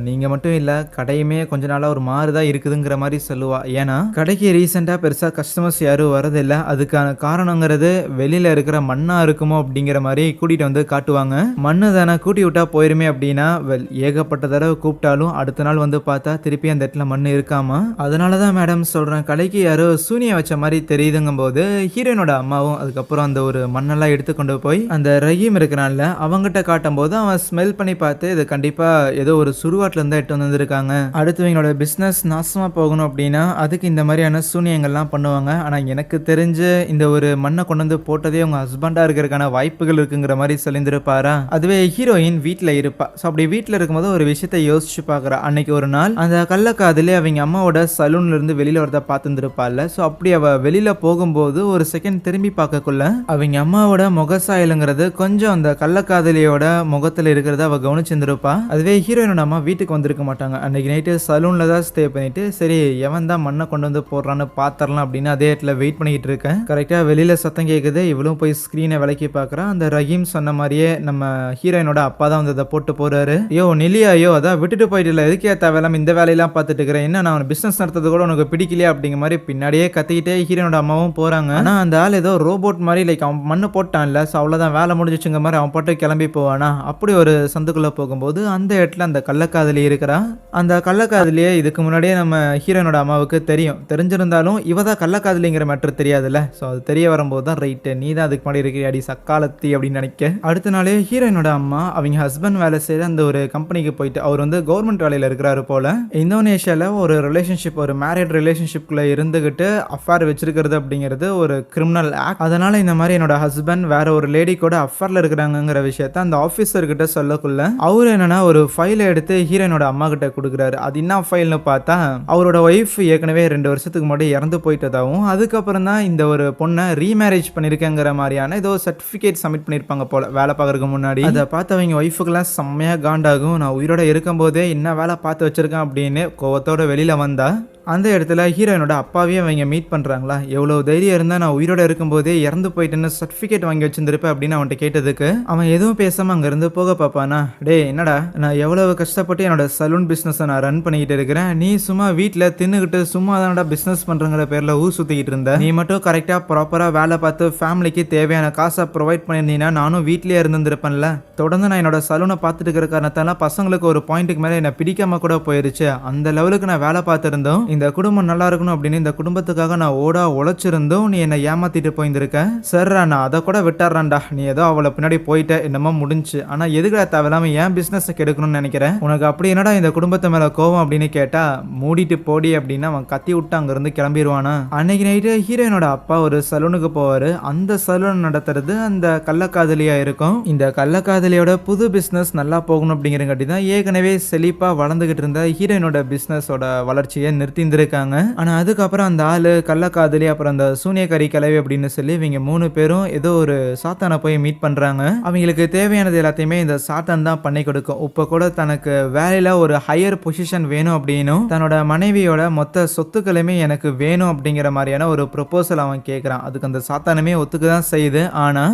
A: நீங்கள் மட்டும் இல்லை கடையுமே கொஞ்ச நாளாக ஒரு மாறுதா இருக்குதுங்கிற மாதிரி சொல்லுவா. ஏன்னா கடைக்கு ரீசெண்டாக பெருசாக கஸ்டமர்ஸ் யாரும் வரதில்லை. அதுக்கான காரணங்கிறது வெளியில் இருக்கிற மண்ணாக இருக்குமோ அப்படிங்கிற மாதிரி கூட்டிகிட்டு வந்து காட்டுவாங்க. மண்ணு தானே கூட்டி விட்டா போயிருமே அப்படின்னா வெல் ஏகப்பட்ட தடவை கூப்பிட்டாலும் அடுத்த நாள் வந்து பார்த்தா திருப்பி அந்த இடத்துல மண் இருக்காமா? அதனால தான் மேடம் சொல்கிறேன் கடைக்கு யாரோ சூனியை வச்ச மாதிரி தெரியுதுங்கும் போது ஹீரோயினோட அம்மாவும் அதுக்கப்புறம் அந்த ஒரு மண்ணெல்லாம் எடுத்து கொண்டு போய் அந்த ரஹீம் இருக்கிறான்ல அவங்ககிட்ட காட்டும் போது அவன் ஸ்மெல் பண்ணி பார்த்து இது கண்டிப்பாக ஏதோ ஒரு சுடுகாட்டில் இருந்தால் எட்டு வந்திருக்காங்க. அடுத்தவங்களோட பிஸ்னஸ் நாசமாக போகணும் அப்படின்னா அதுக்கு இந்த மாதிரியான சூனியங்கள்லாம் பண்ணுவாங்க. ஆனால் எனக்கு தெரிஞ்சு இந்த ஒரு மண்ணை கொண்டு வந்து போட்டதே உங்கள் ஹஸ்பண்டாக இருக்கிறதுக்கான வாய்ப்புகள் இருக்குங்கிற மாதிரி சொல்லியிருந்திருப்பாரா? அதுவே ஹீரோயின் வீட்டில் இருப்பா. ஸோ அப்படி வீட்டில் இருக்கும்போது ஒரு விஷயத்த யோசிச்சு பார்க்குறா அன்னைக்கு ஒரு நாள் அந்த கள்ளக்காதலே அவங்க அம்மாவோட சலூன்ல இருந்து வெளியில வரத பார்த்துருந்துருப்பாள்ல. ஸோ அப்படி அவள் வெளியில போகும்போது ஒரு செகண்ட் திரும்பி பார்க்கக்குள்ள அவங்க அம்மாவோட முகசாயலுங்கிறது கொஞ்சம் அந்த கள்ளக்காதலியோட முகத்துல இருக்கிறத அவள் கவனிச்சிருந்திருப்பா. அதுவே ஹீரோயினோட அம்மா வீட்டுக்கு வந்திருக்க மாட்டாங்க. அன்னைக்கு நைட்டு சலூன்ல தான் ஸ்டே பண்ணிட்டு சரி எவன் தான் மண்ணை கொண்டு வந்து போடுறான்னு பார்த்துடலாம் அப்படின்னு அதே இடத்துல வெயிட் பண்ணிட்டு இருக்கேன். கரெக்டாக வெளியில் சத்தம் கேட்குது இவளும் போய் ஸ்க்ரீனை விளக்கி பார்க்கறா அந்த ரஹீம் சொன்ன மாதிரியே நம்ம ஹீரோயினோட அப்பா தான் வந்து அதை போட்டு போறாரு. ஐயோ நிலியா ஐயோ அதான் விட்டுட்டு போயிட்டு எதுக்கே தேவையில்லாம இந்த வேலையெல்லாம் பார்த்துட்டு இருக்கிறேன்? என்ன நான் பிசினஸ் நடத்துறது கூட உனக்கு பிடிக்கலையா? அப்படிங்கிற மாதிரி பின்னாடியே கத்திக்கிட்டே ஹீரோனோட அம்மாவும் போறாங்க. ஆனா அந்த ஆள் ஏதோ ரோபோட் மாதிரி லைக் அவன் மண்ணு போட்டான்ல ஸோ அவ்வளோதான் வேலை முடிஞ்சிச்சுங்க மாதிரி அவன் போட்டு கிளம்பி போவானா? அப்படி ஒரு சந்துக்குள்ள போகும்போது அந்த இடத்துல அந்த கள்ளக்காதலி இருக்கிறா. அந்த கள்ளக்காதலியே இதுக்கு முன்னாடியே நம்ம ஹீரோனோட அம்மாவுக்கு தெரியும். தெரிஞ்சிருந்தாலும் இவ தான் கள்ளக்காதலிங்கிற மேட்ரு தெரியாதுல்ல. ஸோ அது தெரிய வரும்போது தான் ரைட்டு நீ தான் அதுக்கு முன்னாடி இருக்கிற அடி சக்காலத்தி அப்படின்னு நினைக்க. அடுத்த நாளே ஹீரோயினோட அம்மா அவங்க ஹஸ்பண்ட் வேலை செய்கிற அந்த ஒரு கம்பெனிக்கு போயிட்டு அவர் வந்து கவர்மெண்ட் வேலையில் இருக்கிறாரு போல இந்தோனேஷியாவில் ஒரு ரிலேஷன்ஷிப் ஒரு மேரிட் ரிலேஷன்ஷிப்குள்ள இருந்துகிட்டு அஃபேர் வச்சிருக்கிறது அப்படிங்கிறது ஒரு கிரிமினல் ஆக்ட் அதனால் இந்த மாதிரி என்னோட ஹஸ்பண்ட் வேற ஒரு லேடி கூட அஃபேரில் இருக்கிறாங்கங்கிற விஷயத்த அந்த ஆஃபீஸர்கிட்ட சொல்லக்குள்ள அவர் என்னன்னா ஒரு ஃபைலை எடுத்து ஹீரோயினோட அம்மா கிட்ட கொடுக்குறாரு. அது என்ன ஃபைல்னு பார்த்தா அவரோட ஒய்ஃப் ஏற்கனவே ரெண்டு வருஷத்துக்கு முன்னாடி இறந்து போயிட்டதாகவும் அதுக்கப்புறம் தான் இந்த ஒரு பொண்ணை ரீமேரேஜ் பண்ணியிருக்கேங்கிற மாதிரியான ஏதோ சர்டிஃபிகேட் சப்மிட் பண்ணியிருப்பாங்க போல வேலை பார்க்கறதுக்கு முன்னாடி. அதை பார்த்தவங்க ஒய்ஃப் ஒய்ஃபுக்கெல்லாம் செம்மையாக காண்டாகும். நான் உயிரோட இருக்கும்போதே என்ன வேலை பார்த்து வச்சிருக்கேன் அப்படின்னு கோவத்தோட வெளியில் வந்தால் அந்த இடத்துல ஹீரோயினோட அப்பாவையும் அவங்க மீட் பண்ணுறாங்களா எவ்வளோ தைரியம் இருந்தால் நான் உயிரோட இருக்கும்போதே இறந்து போயிட்டேன்னு சர்டிஃபிகேட் வாங்கி வச்சிருந்துருப்பேன் அப்படின்னு அவன்கிட்ட கேட்டதுக்கு அவன் எதுவும் பேசாமல் அங்கேருந்து போக பார்ப்பானா? டேய் என்னடா நான் எவ்வளவு கஷ்டப்பட்டு என்னோட சலூன் பிஸ்னஸை நான் ரன் பண்ணிக்கிட்டு இருக்கிறேன். நீ சும்மா வீட்டில் தின்னுக்கிட்டு சும்மா தானடா பிஸ்னஸ் பண்ணுறங்கிற பேரில் ஊர் சுற்றிக்கிட்டு இருந்த. நீ மட்டும் கரெக்டாக ப்ராப்பராக வேலை பார்த்து ஃபேமிலிக்கு தேவையான காசை ப்ரொவைட் பண்ணியிருந்தீங்கன்னா நானும் வீட்லேயே இருந்திருப்பேன்ல தொடர்ந்து நான் என்னோட சலூனை பார்த்துட்டு இருக்கிற காரணத்தால பசங்களுக்கு ஒரு பாயிண்ட்டுக்கு மேலே என்னை பிடிக்காம கூட போயிருச்சு. அந்த லெவலுக்கு நான் வேலை பார்த்துருந்தோம். இந்த குடும்பம் நல்லா இருக்கணும் அப்படின்னு இந்த குடும்பத்துக்காக நான் ஓடா உழைச்சிருந்தும் நீ என்னை ஏமாத்திட்டு போயிருந்திருக்க. சரிடா நான் அதை கூட விட்டுறேன்டா. நீ ஏதோ அவளை பின்னாடி போயிட்ட. என்னமோ முடிஞ்சு. ஆனா எதுக்குடா தேவையில்லாம ஏன் பிசினஸ் கெடுக்கணும்னு நினைக்கிறேன்? உனக்கு அப்படி என்னடா இந்த குடும்பத்து மேல கோவம் அப்படின்னு கேட்டா மூடிட்டு போடி அப்படின்னு அவன் கத்தி விட்டு அங்கிருந்து கிளம்பிடுவானா அன்னைக்கு நைட்டு ஹீரோயினோட அப்பா ஒரு சலூனுக்கு போவாரு. அந்த சலூன் நடத்துறது அந்த கள்ளக்காதலியா இருக்கும். இந்த கள்ளக்காதலியோட புது பிசினஸ் நல்லா போகணும் அப்படிங்கிறங்காட்டி தான் ஏற்கனவே செழிப்பா வளர்ந்துகிட்டு இருந்த ஹீரோயினோட பிசினஸோட வளர்ச்சியை நிறுத்தி தீர்ந்திருக்காங்க. ஆனா அதுக்கப்புறம் அந்த ஆளு கள்ளக்காதலி அப்புறம் அந்த சூனியக்கரி கிளவி அப்படின்னு சொல்லி இவங்க மூணு பேரும் ஏதோ ஒரு சாத்தானை போய் மீட் பண்றாங்க. அவங்களுக்கு தேவையானது எல்லாத்தையுமே இந்த சாத்தான் தான் பண்ணி கொடுக்கும். இப்போ கூட தனக்கு வேலையில ஒரு ஹையர் பொசிஷன் வேணும் அப்படின்னும் தன்னோட மனைவியோட மொத்த சொத்துக்களுமே எனக்கு வேணும் அப்படிங்கிற மாதிரியான ஒரு ப்ரொபோசல் அவன் கேட்குறான் அதுக்கு அந்த சாத்தானுமே ஒத்துக்கு தான் செய்யுது. ஆனா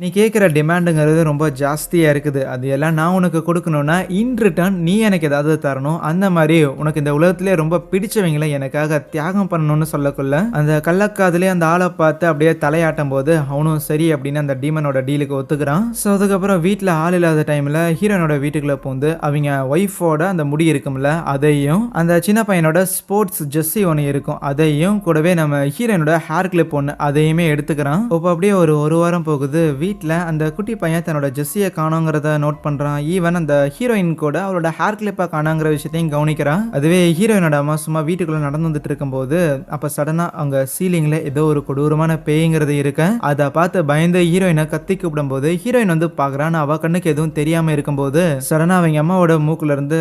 A: நீ கேட்குற டிமாண்டுங்கிறது ரொம்ப ஜாஸ்தியாக இருக்குது. அது எல்லாம் நான் உனக்கு கொடுக்கணும்னா இன் ரிட்டர்ன் நீ எனக்கு ஏதாவது தரணும். அந்த மாதிரி உனக்கு இந்த உலகத்திலே ரொம்ப பிடிச்சவங்களை எனக்காக தியாகம் பண்ணணும்னு சொல்லக்குள்ள அந்த கள்ளக்காதுலேயே அந்த ஆளை பார்த்து அப்படியே தலையாட்டும் போது அவனும் சரி அப்படின்னு அந்த டீமனோட டீலுக்கு ஒத்துக்கிறான். ஸோ அதுக்கப்புறம் வீட்டில் ஆள் இல்லாத டைமில் ஹீரோனோட வீட்டுக்குள்ளே பூந்து அவங்க ஒய்ஃபோட அந்த முடி இருக்கும்ல அதையும் அந்த சின்ன பையனோட ஸ்போர்ட்ஸ் ஜெஸ்ஸி ஒன்று இருக்கும் அதையும் கூடவே நம்ம ஹீரோனோட ஹேர் கிளிப் ஒன்று அதையுமே எடுத்துக்கிறான். இப்போ அப்படியே ஒரு ஒரு வாரம் போகுது வீட்டில் அந்த குட்டி பையன் தன்னோட ஜெஸ்ஸியை காணோங்கிறத நோட் பண்ணுறான் ஈவன் அந்த ஹீரோயின் கூட அவளோட ஹேர் கிளிப்பாக காணாங்கிற விஷயத்தையும் கவனிக்கிறான். அதுவே ஹீரோயினோட அம்மா சும்மா வீட்டுக்குள்ளே நடந்து வந்துட்டு இருக்கும்போது அப்போ சடனாக அங்கே சீலிங்கில் ஏதோ ஒரு கொடூரமான பேய்ங்கிறது இருக்க. அதை பார்த்து பயந்து ஹீரோயினை கத்தி கூப்பிடும்போது ஹீரோயின் வந்து பார்க்குறான் அவ கண்ணுக்கு எதுவும் தெரியாமல் இருக்கும்போது சடனாக அவங்க அம்மாவோட மூக்குல இருந்து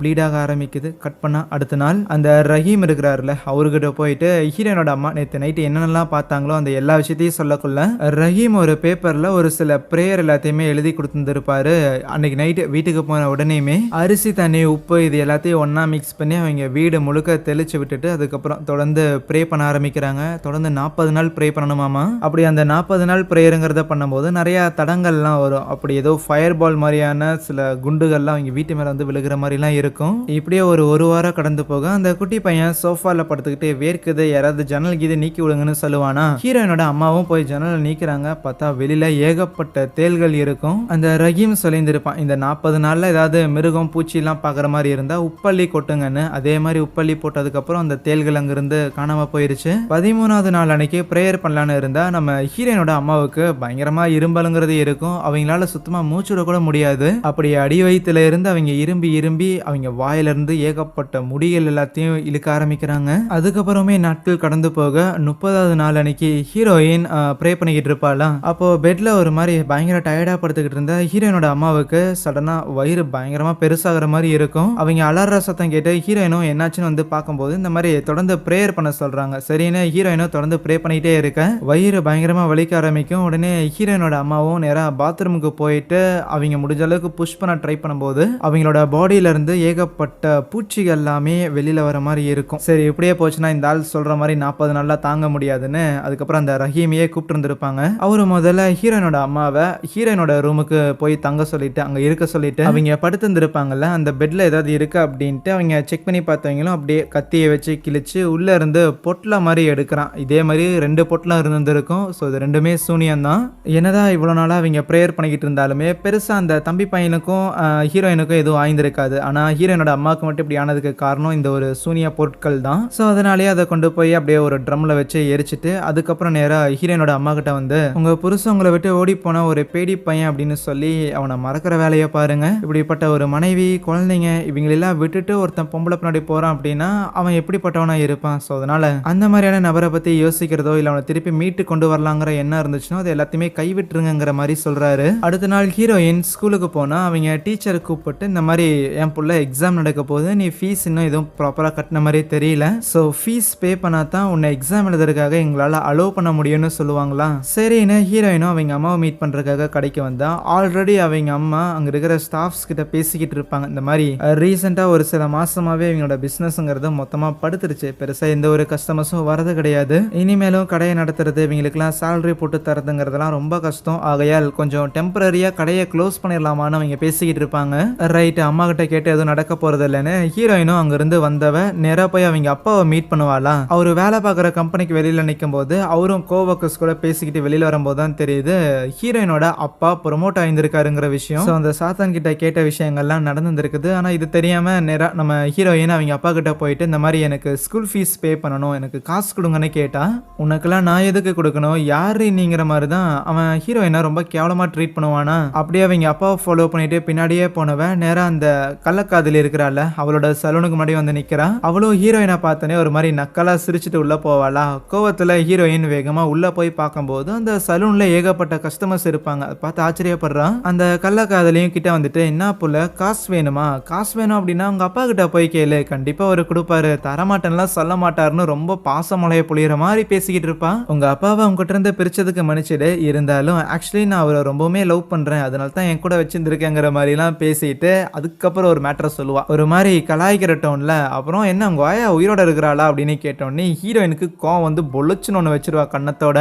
A: ப்ளீட் ஆக ஆரம்பிக்குது. கட் பண்ணால் அடுத்த நாள் அந்த ரஹீம் இருக்கிறாருல அவர்கிட்ட போயிட்டு ஹீரோயினோட அம்மா நேற்று நைட்டு என்னென்னலாம் பார்த்தாங்களோ அந்த எல்லா விஷயத்தையும் சொல்லக்குள்ள ரஹீம் ஒரு பேப்பரில் ஒரு சில ப்ரேயர் எல்லாத்தையுமே எழுதி கொடுத்துருந்துருப்பாரு. அன்னைக்கு நைட்டு வீட்டுக்கு போன உடனேயுமே அரிசி தண்ணி உப்பு இது எல்லாத்தையும் ஒன்றா மிக்ஸ் பண்ணி அவங்க வீடு முழுக்க தெளிச்சு விட்டுட்டு அதுக்கப்புறம் தொடர்ந்து ப்ரே பண்ண ஆரம்பிக்கிறாங்க. தொடர்ந்து நாற்பது நாள் ப்ரே பண்ணணுமாமா? அப்படி அந்த நாற்பது நாள் ப்ரேயருங்கிறத பண்ணும்போது நிறையா தடங்கள்லாம் வரும். அப்படி ஏதோ ஃபயர் பால் மாதிரியான சில குண்டுகள்லாம் அவங்க வீட்டு மேலே வந்து விழுகிற மாதிரிலாம் இருக்கும். இப்படியே ஒரு ஒரு வாரம் கடந்து போக அந்த குட்டி பையன் சோஃபால படுத்துக்கிட்டு வேர்க்குது யாராவது ஜன்னல் கீது நீக்கி விடுங்கன்னு சொல்லுவானா? ஹீரோயினோட அம்மாவும் போய் ஜன்னல் நீக்கிறாங்க. பார்த்தா வெளியில் ஏகப்பட்ட தேள்கள் இருக்கும். அந்த ரஹீம் சொல்லியிருந்திருப்பான் இந்த நாற்பது நாளில் ஏதாவது மிருகம் பூச்சிலாம் பார்க்குற மாதிரி இருந்தால் உப்பள்ளி கொட்டுங்கன்னு. அதே மாதிரி உப்பள்ளி போட்டதுக்கப்புறம் அந்த தேள்கள் அங்கேருந்து காணாமல் போயிருச்சு. பதிமூணாவது நாள் அன்னைக்கு ப்ரேயர் பண்ணலான்னு இருந்தால் நம்ம ஹீரோனோட அம்மாவுக்கு பயங்கரமாக இரும்பலுங்கிறது இருக்கும். அவங்களால சுத்தமாக மூச்சு கூட முடியாது. அப்படி அடி வயிற்றுல இருந்து அவங்க இரும்பி இரும்பி அவங்க வாயிலிருந்து ஏகப்பட்ட முடிகள் எல்லாத்தையும் இழுக்க ஆரம்பிக்கிறாங்க. அதுக்கப்புறமே நாட்கள் கடந்து போக முப்பதாவது நாள் அன்னைக்கு ஹீரோயின் ப்ரே பண்ணிக்கிட்டு இருப்பாளாம். அப்போ பெட்டில் ஒரு மாதிரி பயங்கர டயர்டாக படுத்துக்கிட்டு இருந்த ஹீரோயினோட அம்மாவுக்கு சடனாக வயிறு பயங்கரமாக பெருசாகிற மாதிரி இருக்கும். அவங்க அலற சத்தம் கேட்டு ஹீரோயினும் என்னாச்சுன்னு வந்து பார்க்கும்போது இந்த மாதிரி தொடர்ந்து ப்ரேயர் பண்ண சொல்கிறாங்க சரின்னு ஹீரோயினும் தொடர்ந்து ப்ரே பண்ணிக்கிட்டே இருக்கேன் வயிறு பயங்கரமாக வலிக்க ஆரம்பிக்கும். உடனே ஹீரோயினோட அம்மாவும் நேராக பாத்ரூமுக்கு போயிட்டு அவங்க முடிஞ்ச அளவுக்கு புஷ் பண்ண ட்ரை பண்ணும்போது அவங்களோட பாடியிலேருந்து ஏகப்பட்ட பூச்சிகள் எல்லாமே வெளியில் வர மாதிரி இருக்கும். சரி இப்படியே போச்சுன்னா இந்த ஆள் சொல்கிற மாதிரி நாற்பது நாளாக தாங்க முடியாதுன்னு அதுக்கப்புறம் அந்த ரஹீமையே கூப்பிட்டு இருந்திருப்பாங்க அவர் முதல்ல ஹீரோயினோட அம்மாவை ஹீரோயினோட ரூமுக்கு போய் தங்க சொல்லிட்டு அங்கே இருக்க சொல்லிட்டு அவங்க படுத்துருந்துருப்பாங்கல்ல அந்த பெட்ல ஏதாவது இருக்கா அப்படின்ட்டு அவங்க செக் பண்ணி பார்த்தவங்களும் அப்படியே கத்தியை வச்சு கிழிச்சு உள்ளே இருந்து பொட்டல மாதிரி எடுக்கிறான். இதே மாதிரி ரெண்டு பொட்டலம் இருந்திருக்கும் ஸோ இது ரெண்டுமே சூனியம் தான் என்னதான் இவ்வளோ நாளாக அவங்க ப்ரேயர் பண்ணிக்கிட்டு இருந்தாலுமே பெருசாக அந்த தம்பி பையனுக்கும் ஹீரோயினுக்கும் எதுவும் ஆய்ந்திருக்காது. ஆனால் ஹீரோயினோட அம்மாவுக்கு மட்டும் இப்படி ஆனதுக்கு காரணம் இந்த ஒரு சூனிய பொருட்கள் தான் ஸோ அதனாலேயே அதை கொண்டு போய் அப்படியே ஒரு ட்ரம்ல வச்சு எரிச்சிட்டு அதுக்கப்புறம் நேராக ஹீரோயினோட அம்மா கிட்ட வந்து உங்கள் புருஷன் அவங்கள விட்டு ஓடி போன ஒரு பேடி பையன் அப்படின்னு சொல்லி அவனை மறக்கிற வேலையை பாருங்க. இப்படிப்பட்ட ஒரு மனைவி குழந்தைங்க இவங்களெல்லாம் விட்டுட்டு ஒருத்தன் பொம்பளை பின்னாடி போகிறான் அப்படின்னா அவன் எப்படிப்பட்டவனா இருப்பான்? ஸோ அதனால அந்த மாதிரியான நபரை பற்றி யோசிக்கிறதோ இல்லை அவனை திருப்பி மீட்டு கொண்டு வரலாங்கிற எண்ணம் இருந்துச்சுன்னா அது எல்லாத்தையுமே கைவிட்டுருங்கிற மாதிரி சொல்றாரு. அடுத்த நாள் ஹீரோயின் ஸ்கூலுக்கு போனா அவங்க டீச்சரை கூப்பிட்டு இந்த மாதிரி என் புள்ள எக்ஸாம் நடக்க போது நீ ஃபீஸ் இன்னும் எதுவும் ப்ராப்பராக கட்டின மாதிரி தெரியல. ஸோ ஃபீஸ் பே பண்ணா தான் உன்னை எக்ஸாம் எழுதுறதுக்காக எங்களால் அலோவ் பண்ண முடியும்னு சொல்லுவாங்களா சரின்னு ஹீரோயினும் அவங்க அம்மாவை மீட் பண்ணுறதுக்காக கடைக்கு வந்தான் ஆல்ரெடி அவங்க அம்மா அங்கே இருக்கிற ஸ்டாஃப்ஸ் கிட்ட பேசிக்கிட்டு இருப்பாங்க. இந்த மாதிரி ரீசெண்டாக ஒரு சில மாசமாவே இவங்களோட பிஸ்னஸ்ங்கிறது மொத்தமாக படுத்துருச்சு. பெருசாக எந்த ஒரு கஸ்டமர்ஸும் வரது கிடையாது. இனிமேலும் கடையை நடத்துறது இவங்களுக்குலாம் சேலரி போட்டு தரதுங்கிறதுலாம் ரொம்ப கஷ்டம். ஆகையால் கொஞ்சம் டெம்பரரியாக கடையை க்ளோஸ் பண்ணிடலாமான்னு அவங்க பேசிக்கிட்டு இருப்பாங்க. ரைட்டு அம்மா கிட்ட கேட்டு எதுவும் நடக்க போகிறது இல்லைன்னு ஹீரோயினும் அங்கேருந்து வந்தவ நேராக போய் அவங்க அப்பாவை மீட் பண்ணுவாளா? அவர் வேலை பார்க்குற கம்பெனிக்கு வெளியில் நிற்கும் போது அவரும் கோவக்கஸ் கூட பேசிக்கிட்டு வெளியில் வரும்போது தான் தெரியும். தெரியுது ஹீரோயினோட அப்பா ப்ரொமோட் ஆயிருந்திருக்காருங்கிற விஷயம். ஸோ அந்த சாத்தான் கிட்ட கேட்ட விஷயங்கள்லாம் நடந்துருக்குது ஆனால் இது தெரியாமல் நேராக நம்ம ஹீரோயின் அவங்க அப்பா கிட்ட போயிட்டு இந்த மாதிரி எனக்கு ஸ்கூல் ஃபீஸ் பே பண்ணணும் எனக்கு காசு கொடுங்கன்னு கேட்டால் உனக்கெல்லாம் நான் எதுக்கு கொடுக்கணும்? யாரு நீங்கிற மாதிரி தான் அவன் ஹீரோயினை ரொம்ப கேவலமாக ட்ரீட் பண்ணுவானா? அப்படியே அவங்க அப்பாவை ஃபாலோ பண்ணிட்டு பின்னாடியே போனவன் நேராக அந்த கள்ளக்காதலி இருக்கிறாள் அவளோட சலூனுக்கு முன்னாடி வந்து நிற்கிறான் அவளும் ஹீரோயினை பார்த்தனே ஒரு மாதிரி நக்கலாக சிரிச்சுட்டு உள்ளே போவாளா? கோவத்தில் ஹீரோயின் வேகமாக உள்ளே போய் பார்க்கும்போது அந்த சலூனில் ஏகப்பட்ட கஸ்டமர்ஸ் இருப்பாங்க. அதை பார்த்து ஆச்சரியப்படுறான் அந்த கள்ளக்காதலையும் கிட்ட வந்துட்டு என்ன போல காசு வேணுமா? காசு வேணும் அப்படின்னா உங்க அப்பா கிட்ட போய் கேளு. கண்டிப்பா அவர் கொடுப்பாரு. தரமாட்டேன்லாம் சொல்ல மாட்டாருன்னு ரொம்ப பாசமலைய புளியற மாதிரி பேசிக்கிட்டு இருப்பான் உங்க அப்பாவை உங்ககிட்ட இருந்து பிரிச்சதுக்கு மன்னிச்சிடு. இருந்தாலும் ஆக்சுவலி நான் அவரை ரொம்பவுமே லவ் பண்றேன். அதனால தான் என் கூட வச்சிருந்திருக்கேங்கிற மாதிரிலாம் பேசிட்டு அதுக்கப்புறம் ஒரு மேட்டரை சொல்லுவா. ஒரு மாதிரி கலாய்க்கிற டோன்ல அப்புறம் என்ன உங்க ஆயா உயிரோட இருக்கிறாளா? அப்படின்னு கேட்டோன்னே ஹீரோயினுக்கு கோவம் வந்து பொழுச்சுன்னு ஒன்று வச்சிருவா கண்ணத்தோட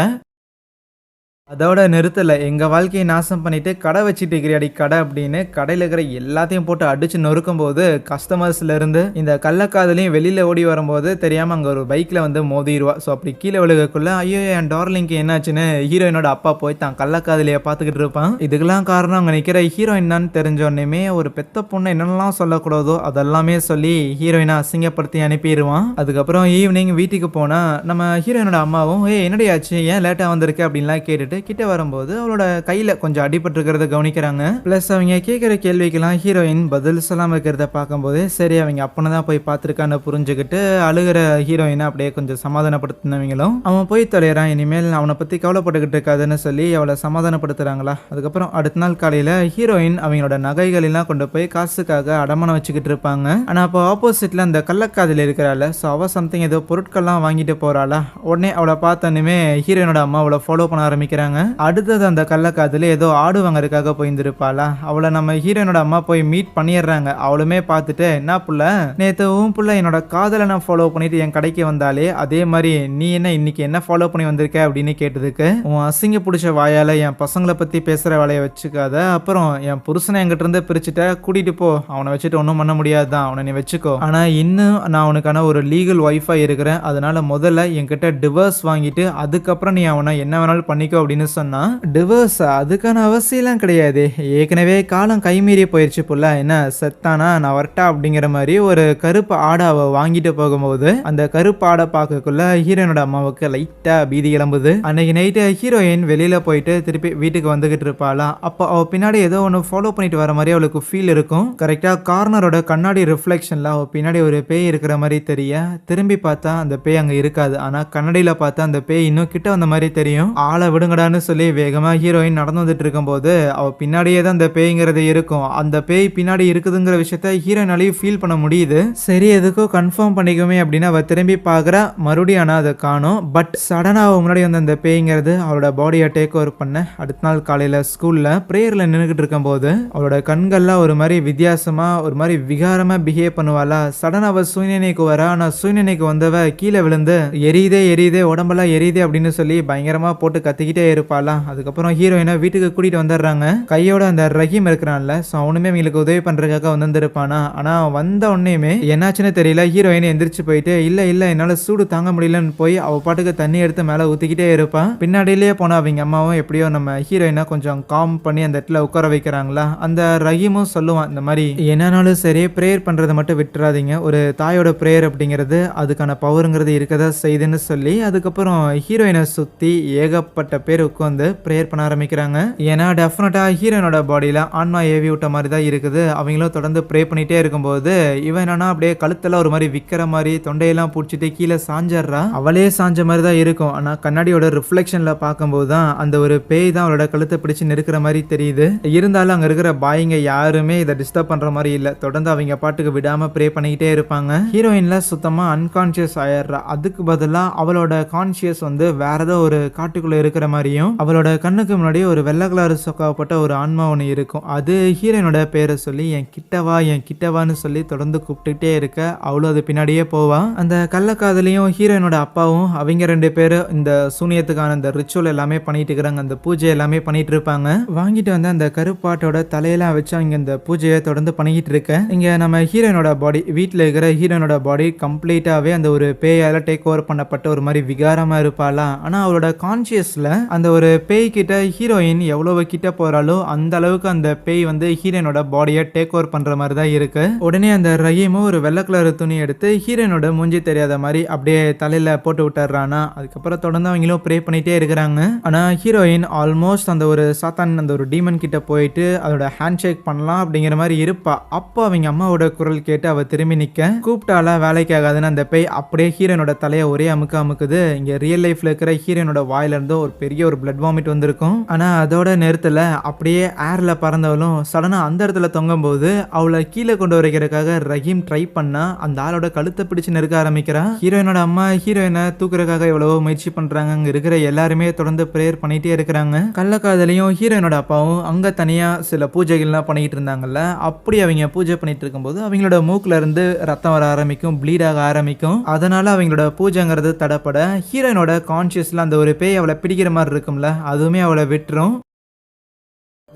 A: அதோட நிறுத்தலை. எங்கள் வாழ்க்கையை நாசம் பண்ணிவிட்டு கடை வச்சுட்டு இருக்கிறாடி கடை அப்படின்னு கடையில் இருக்கிற எல்லாத்தையும் போட்டு அடித்து நொறுக்கும் போது கஸ்டமர்ஸ்லேருந்து இந்த கள்ளக்காதலையும் வெளியில் ஓடி வரும்போது தெரியாமல் அங்கே ஒரு பைக்கில் வந்து மோதிடுவா ஸோ அப்படி கீழே விழுகக்குள்ளே ஐயோ என் டார்லிங்க்கு என்னாச்சுன்னு ஹீரோயினோட அப்பா போய் தான் கள்ளக்காதலியை பார்த்துக்கிட்டு இருப்பான். இதுக்கெல்லாம் காரணம் அங்கே நிற்கிற ஹீரோயின் தான். தெரிஞ்சோடனே ஒரு பெத்த பொண்ணை என்னெல்லாம் சொல்லக்கூடாதோ அதெல்லாமே சொல்லி ஹீரோயினை அசிங்கப்படுத்தி அனுப்பிடுவான். அதுக்கப்புறம் ஈவினிங் வீட்டுக்கு போனால் நம்ம ஹீரோயினோட அம்மாவும் ஏ என்னடாச்சு ஏன் லேட்டாக வந்திருக்கு? அப்படின்லாம் கேட்டுட்டு கிட்ட வரும்போது அவளோட கையில் கொஞ்சம் அடிபட்டுருக்கிறத கவனிக்கிறாங்க. ப்ளஸ் அவங்க கேட்குற கேள்விக்கெல்லாம் ஹீரோயின் பதில் சொல்லாமல் இருக்கிறத பார்க்கும்போது சரி அவங்க அப்பனை தான் போய் பார்த்துருக்கான்னு புரிஞ்சுக்கிட்டு அழுகிற ஹீரோயினை அப்படியே கொஞ்சம் சமாதானப்படுத்தினவங்களும் அவன் போய் தொலைகிறான் இனிமேல் அவனை பற்றி கவலைப்பட்டுக்கிட்டு இருக்காதுன்னு சொல்லி அவளை சமாதானப்படுத்துகிறாங்களா அதுக்கப்புறம் அடுத்த நாள் காலையில் ஹீரோயின் அவங்களோட நகைகள் எல்லாம் கொண்டு போய் காசுக்காக அடமானம் வச்சுக்கிட்டு இருப்பாங்க. ஆனால் அப்போ ஆப்போசிட்டில் அந்த கள்ளக்காதில் இருக்கிறாள் ஸோ அவள் சம்திங் ஏதோ பொருட்கள்லாம் வாங்கிட்டு போகிறாளா உடனே அவளை பார்த்தோன்னுமே ஹீரோயினோட அம்மா அவளை ஃபாலோ பண்ண ஆரம்பிக்கிறாங்க. அடுத்தது அந்த கள்ளக்காதில் ஏதோ ஆடு வாங்கறதுக்காக போயிருந்திருப்பாளா? அவளை நம்ம ஹீரோனோட அம்மா போய் மீட் பண்ணிடுறாங்க. அவளுமே பார்த்துட்டு என்ன புள்ள? நேற்று உன் புள்ள என்னோட காதலை நான் ஃபாலோ பண்ணிட்டு என் கடைக்கு வந்தாலே அதே மாதிரி நீ என்ன இன்னைக்கு என்ன ஃபாலோ பண்ணி வந்திருக்க? அப்படின்னு கேட்டதுக்கு உன் அசிங்க பிடிச்ச வாயால என் பசங்களை பத்தி பேசுற வேலையை வச்சுக்காத. அப்புறம் என் புருஷனை என்கிட்ட இருந்து பிரிச்சுட்ட கூட்டிட்டு போ. அவனை வச்சுட்டு ஒன்றும் பண்ண முடியாதுதான். அவனை நீ வச்சுக்கோ. ஆனா இன்னும் நான் அவனுக்கான ஒரு லீகல் ஒய்ஃபா இருக்கிறேன். அதனால முதல்ல என்கிட்ட டிவர்ஸ் வாங்கிட்டு அதுக்கப்புறம் நீ அவனை என்ன வேணாலும் பண்ணிக்கோ அப்படின்னு சொன்னால் டிவோர்ஸ் அதுக்கான அவசியம்லாம் கிடையாது. ஏற்கனவே காலம் கைமீறி போயிடுச்சு புள்ள என்ன செத்தானா? நான் வரட்டா அப்படிங்கிற மாதிரி ஒரு கருப்பு ஆடை அவள் வாங்கிட்டு போகும்போது அந்த கருப்பு ஆடை பார்க்கக்குள்ள ஹீரோயினோட அம்மாவுக்கு லைட்டாக பீதி கிளம்புது. அன்னைக்கு நைட்டு ஹீரோயின் வெளியில் போயிட்டு திருப்பி வீட்டுக்கு வந்துகிட்டு இருப்பாளா? அப்போ அவள் பின்னாடி ஏதோ ஒன்று ஃபாலோ பண்ணிட்டு வர மாதிரி அவளுக்கு ஃபீல் இருக்கும். கரெக்டாக கார்னரோட கண்ணாடி ரிஃப்ளெக்ஷனில் அவள் பின்னாடி ஒரு பேய் இருக்கிற மாதிரி தெரிய திரும்பி பார்த்தா அந்த பேய் அங்கே இருக்காது. ஆனால் கண்ணாடியில் பார்த்தா அந்த பேய் இன்னும் கிட்ட வந்த மாதிரி தெரியும். ஆளை விடுங்கடான்னு சொல்லி வேகமாக ஹீரோயின் நடந்து வந்துட்டு இருக்கும்போது அவள் பின்னாடியே தான் அந்த பேய்ங்கிறது இருக்கும். அந்த பேய் பின்னாடி இருக்குதுங்கிற விஷயத்த ஹீரோயினாலையும் ஃபீல் பண்ண முடியுது. சரி எதுக்கோ கன்ஃபார்ம் பண்ணிக்குமே அப்படின்னு அவ திரும்பி பார்க்குறா மறுபடியும் ஆனால் அதை காணும். பட் சடனாக அவள் முன்னாடி வந்து அந்த பேய்ங்கிறது அவளோட பாடியை டேக் ஓவர் பண்ண. அடுத்த நாள் காலையில் ஸ்கூலில் ப்ரேயரில் நின்றுக்கிட்டு இருக்கும்போது அவளோட கண்கள்லாம் ஒரு மாதிரி வித்தியாசமாக ஒரு மாதிரி விகாரமாக பிஹேவ் பண்ணுவாளா? சடனாக அவள் சூழ்நிலைக்கு வர? ஆனால் சூழ்நிலைக்கு வந்தவ கீழே விழுந்து எரியுதே எரியுதே உடம்பெல்லாம் எரியுதே அப்படின்னு சொல்லி பயங்கரமாக போட்டு கத்திக்கிட்டே இருப்பாளா? அதுக்கப்புறம் ஹீரோயினை வீட்டுக்கு கூட்டிகிட்டு வந்துடுறாங்க. கையோட அந்த ரஹீம் இருக்கிறான்ல ஸோ அவனுமே அவங்களுக்கு உதவி பண்ணுறதுக்காக வந்திருப்பானா ஆனால் வந்த உடனேயுமே என்னாச்சுன்னு தெரியல. ஹீரோயின் எந்திரிச்சு போயிட்டு இல்லை இல்லை என்னால் சூடு தாங்க முடியலன்னு போய் அவ பாட்டுக்கு தண்ணி எடுத்து மேலே ஊற்றிக்கிட்டே இருப்பான் பின்னாடியிலேயே போனால் அவங்க அம்மாவும் எப்படியோ நம்ம ஹீரோயினை கொஞ்சம் காம் பண்ணி அந்த இடத்துல உட்கார வைக்கிறாங்களா? அந்த ரஹீமும் சொல்லுவான் இந்த மாதிரி என்னன்னாலும் சரி ப்ரேயர் பண்ணுறதை மட்டும் விட்டுறாதீங்க. ஒரு தாயோட ப்ரேயர் அப்படிங்கிறது அதுக்கான பவருங்கிறது இருக்கதா செய்யுதுன்னு சொல்லி அதுக்கப்புறம் ஹீரோயினை சுற்றி ஏகப்பட்ட பேர் உட்காந்து ப்ரேயர் பண்ண ஆரம்பிக்கிறாங்க. ஏன்னா டெஃபினட்டாக ஹீரோனோட பாடியில் ஆன்மா ஏவி விட்ட மாதிரி தான் இருக்குது. அவங்களும் தொடர்ந்து ப்ரே பண்ணிகிட்டே இருக்கும்போது இவன் என்னன்னா அப்படியே கழுத்தெல்லாம் ஒரு மாதிரி விற்கிற மாதிரி தொண்டையெல்லாம் பிடிச்சிட்டு கீழே சாஞ்சிடுறா. அவளே சாஞ்ச மாதிரி தான் இருக்கும். ஆனால் கண்ணாடியோட ரிஃப்ளெக்ஷனில் பார்க்கும்போது தான் அந்த ஒரு பேய் தான் அவளோட கழுத்தை பிடிச்சி நெருக்கிற மாதிரி தெரியுது. இருந்தாலும் அங்கே இருக்கிற பாய்ங்க யாருமே இதை டிஸ்டர்ப் பண்ணுற மாதிரி இல்லை. தொடர்ந்து அவங்க பாட்டுக்கு விடாமல் ப்ரே பண்ணிக்கிட்டே இருப்பாங்க. ஹீரோயினில் சுத்தமாக அன்கான்ஷியஸ் ஆயிடுறா. அதுக்கு பதிலாக அவளோட கான்ஷியஸ் வந்து வேற ஏதோ ஒரு காட்டுக்குள்ளே இருக்கிற மாதிரி மாதிரியும் அவளோட கண்ணுக்கு முன்னாடி ஒரு வெள்ளை கலர் சொக்காப்பட்ட ஒரு ஆன்மா ஒன்று இருக்கும். அது ஹீரோயினோட பேரை சொல்லி என் கிட்டவா என் கிட்டவான்னு சொல்லி தொடர்ந்து கூப்பிட்டுட்டே இருக்க. அவளும் அது பின்னாடியே போவான் அந்த கள்ளக்காதலையும் ஹீரோயினோட அப்பாவும் அவங்க ரெண்டு பேரும் இந்த சூனியத்துக்கான இந்த ரிச்சுவல் எல்லாமே பண்ணிட்டு இருக்கிறாங்க. அந்த பூஜை எல்லாமே பண்ணிட்டு இருப்பாங்க. வாங்கிட்டு வந்து அந்த கருப்பாட்டோட தலையெல்லாம் வச்சு அவங்க இந்த பூஜையை தொடர்ந்து பண்ணிக்கிட்டு இருக்க. இங்க நம்ம ஹீரோயினோட பாடி வீட்டில் இருக்கிற ஹீரோயினோட பாடி கம்ப்ளீட்டாவே அந்த ஒரு பேயால டேக் ஓவர் பண்ணப்பட்ட ஒரு மாதிரி விகாரமா இருப்பாளா ஆனா அவளோட கான்சியஸ்ல அந்த அந்த ஒரு பேய் கிட்ட ஹீரோயின் எவ்வளவு கிட்ட போகிறாலோ அந்த அளவுக்கு அந்த பேய் வந்து ஹீரோயினோட பாடியை டேக் ஓவர் பண்ற மாதிரி தான் இருக்கு. உடனே அந்த ரஹீமும் ஒரு வெள்ளை கலர் துணி எடுத்து ஹீரோயினோட மூஞ்சி தெரியாத மாதிரி அப்படியே தலையில போட்டு விட்டுறானா. அதுக்கப்புறம் தொடர்ந்து அவங்களும் ப்ரே பண்ணிட்டே இருக்கிறாங்க. ஆனா ஹீரோயின் ஆல்மோஸ்ட் அந்த ஒரு சாத்தான் அந்த ஒரு டீமன் கிட்ட போயிட்டு அதோட ஹேண்ட் ஷேக் பண்ணலாம் அப்படிங்கிற மாதிரி இருப்பா. அப்போ அவங்க அம்மாவோட குரல் கேட்டு அவ திரும்பி நிக்க கூப்பிட்டால வேலைக்கு ஆகாதுன்னு அந்த பேய் அப்படியே ஹீரோயினோட தலையை ஒரே அமுக்க அமுக்குது. இங்க ரியல் லைஃப்ல இருக்கிற ஹீரோயினோட வாயில இருந்து ஒரு பெரிய ஒரு பிளட் வாமிட் வந்திருக்கும். ஆனால் அதோட நேரத்தில் அப்படியே ஏர்ல பறந்தவளும் சடனாக அந்த இடத்துல தொங்கும் போது அவளை கீழே கொண்டு வரைக்கிறதுக்காக ரஹீம் ட்ரை பண்ணா அந்த ஆளோட கழுத்தை பிடிச்சு நெருக்க ஆரம்பிக்கிறா. ஹீரோயினோட அம்மா ஹீரோயினை தூக்குறதுக்காக எவ்வளவோ முயற்சி பண்றாங்க. அங்க இருக்கிற எல்லாருமே தொடர்ந்து ப்ரேயர் பண்ணிட்டே இருக்கிறாங்க. கள்ளக்காதலையும் ஹீரோயினோட அப்பாவும் அங்க தனியா சில பூஜைகள்லாம் பண்ணிட்டு இருந்தாங்கல்ல அப்படி அவங்க பூஜை பண்ணிட்டு இருக்கும்போது அவங்களோட மூக்குல இருந்து ரத்தம் வர ஆரம்பிக்கும் ப்ளீட் ஆக ஆரம்பிக்கும். அதனால அவங்களோட பூஜைங்கிறது தடப்பட ஹீரோயினோட கான்சியஸ்ல அந்த ஒரு பேய் அவளை பிடிக்கிற மாதிரி இருக்கும்ல அதுவுமே அவளை விட்டுரும்.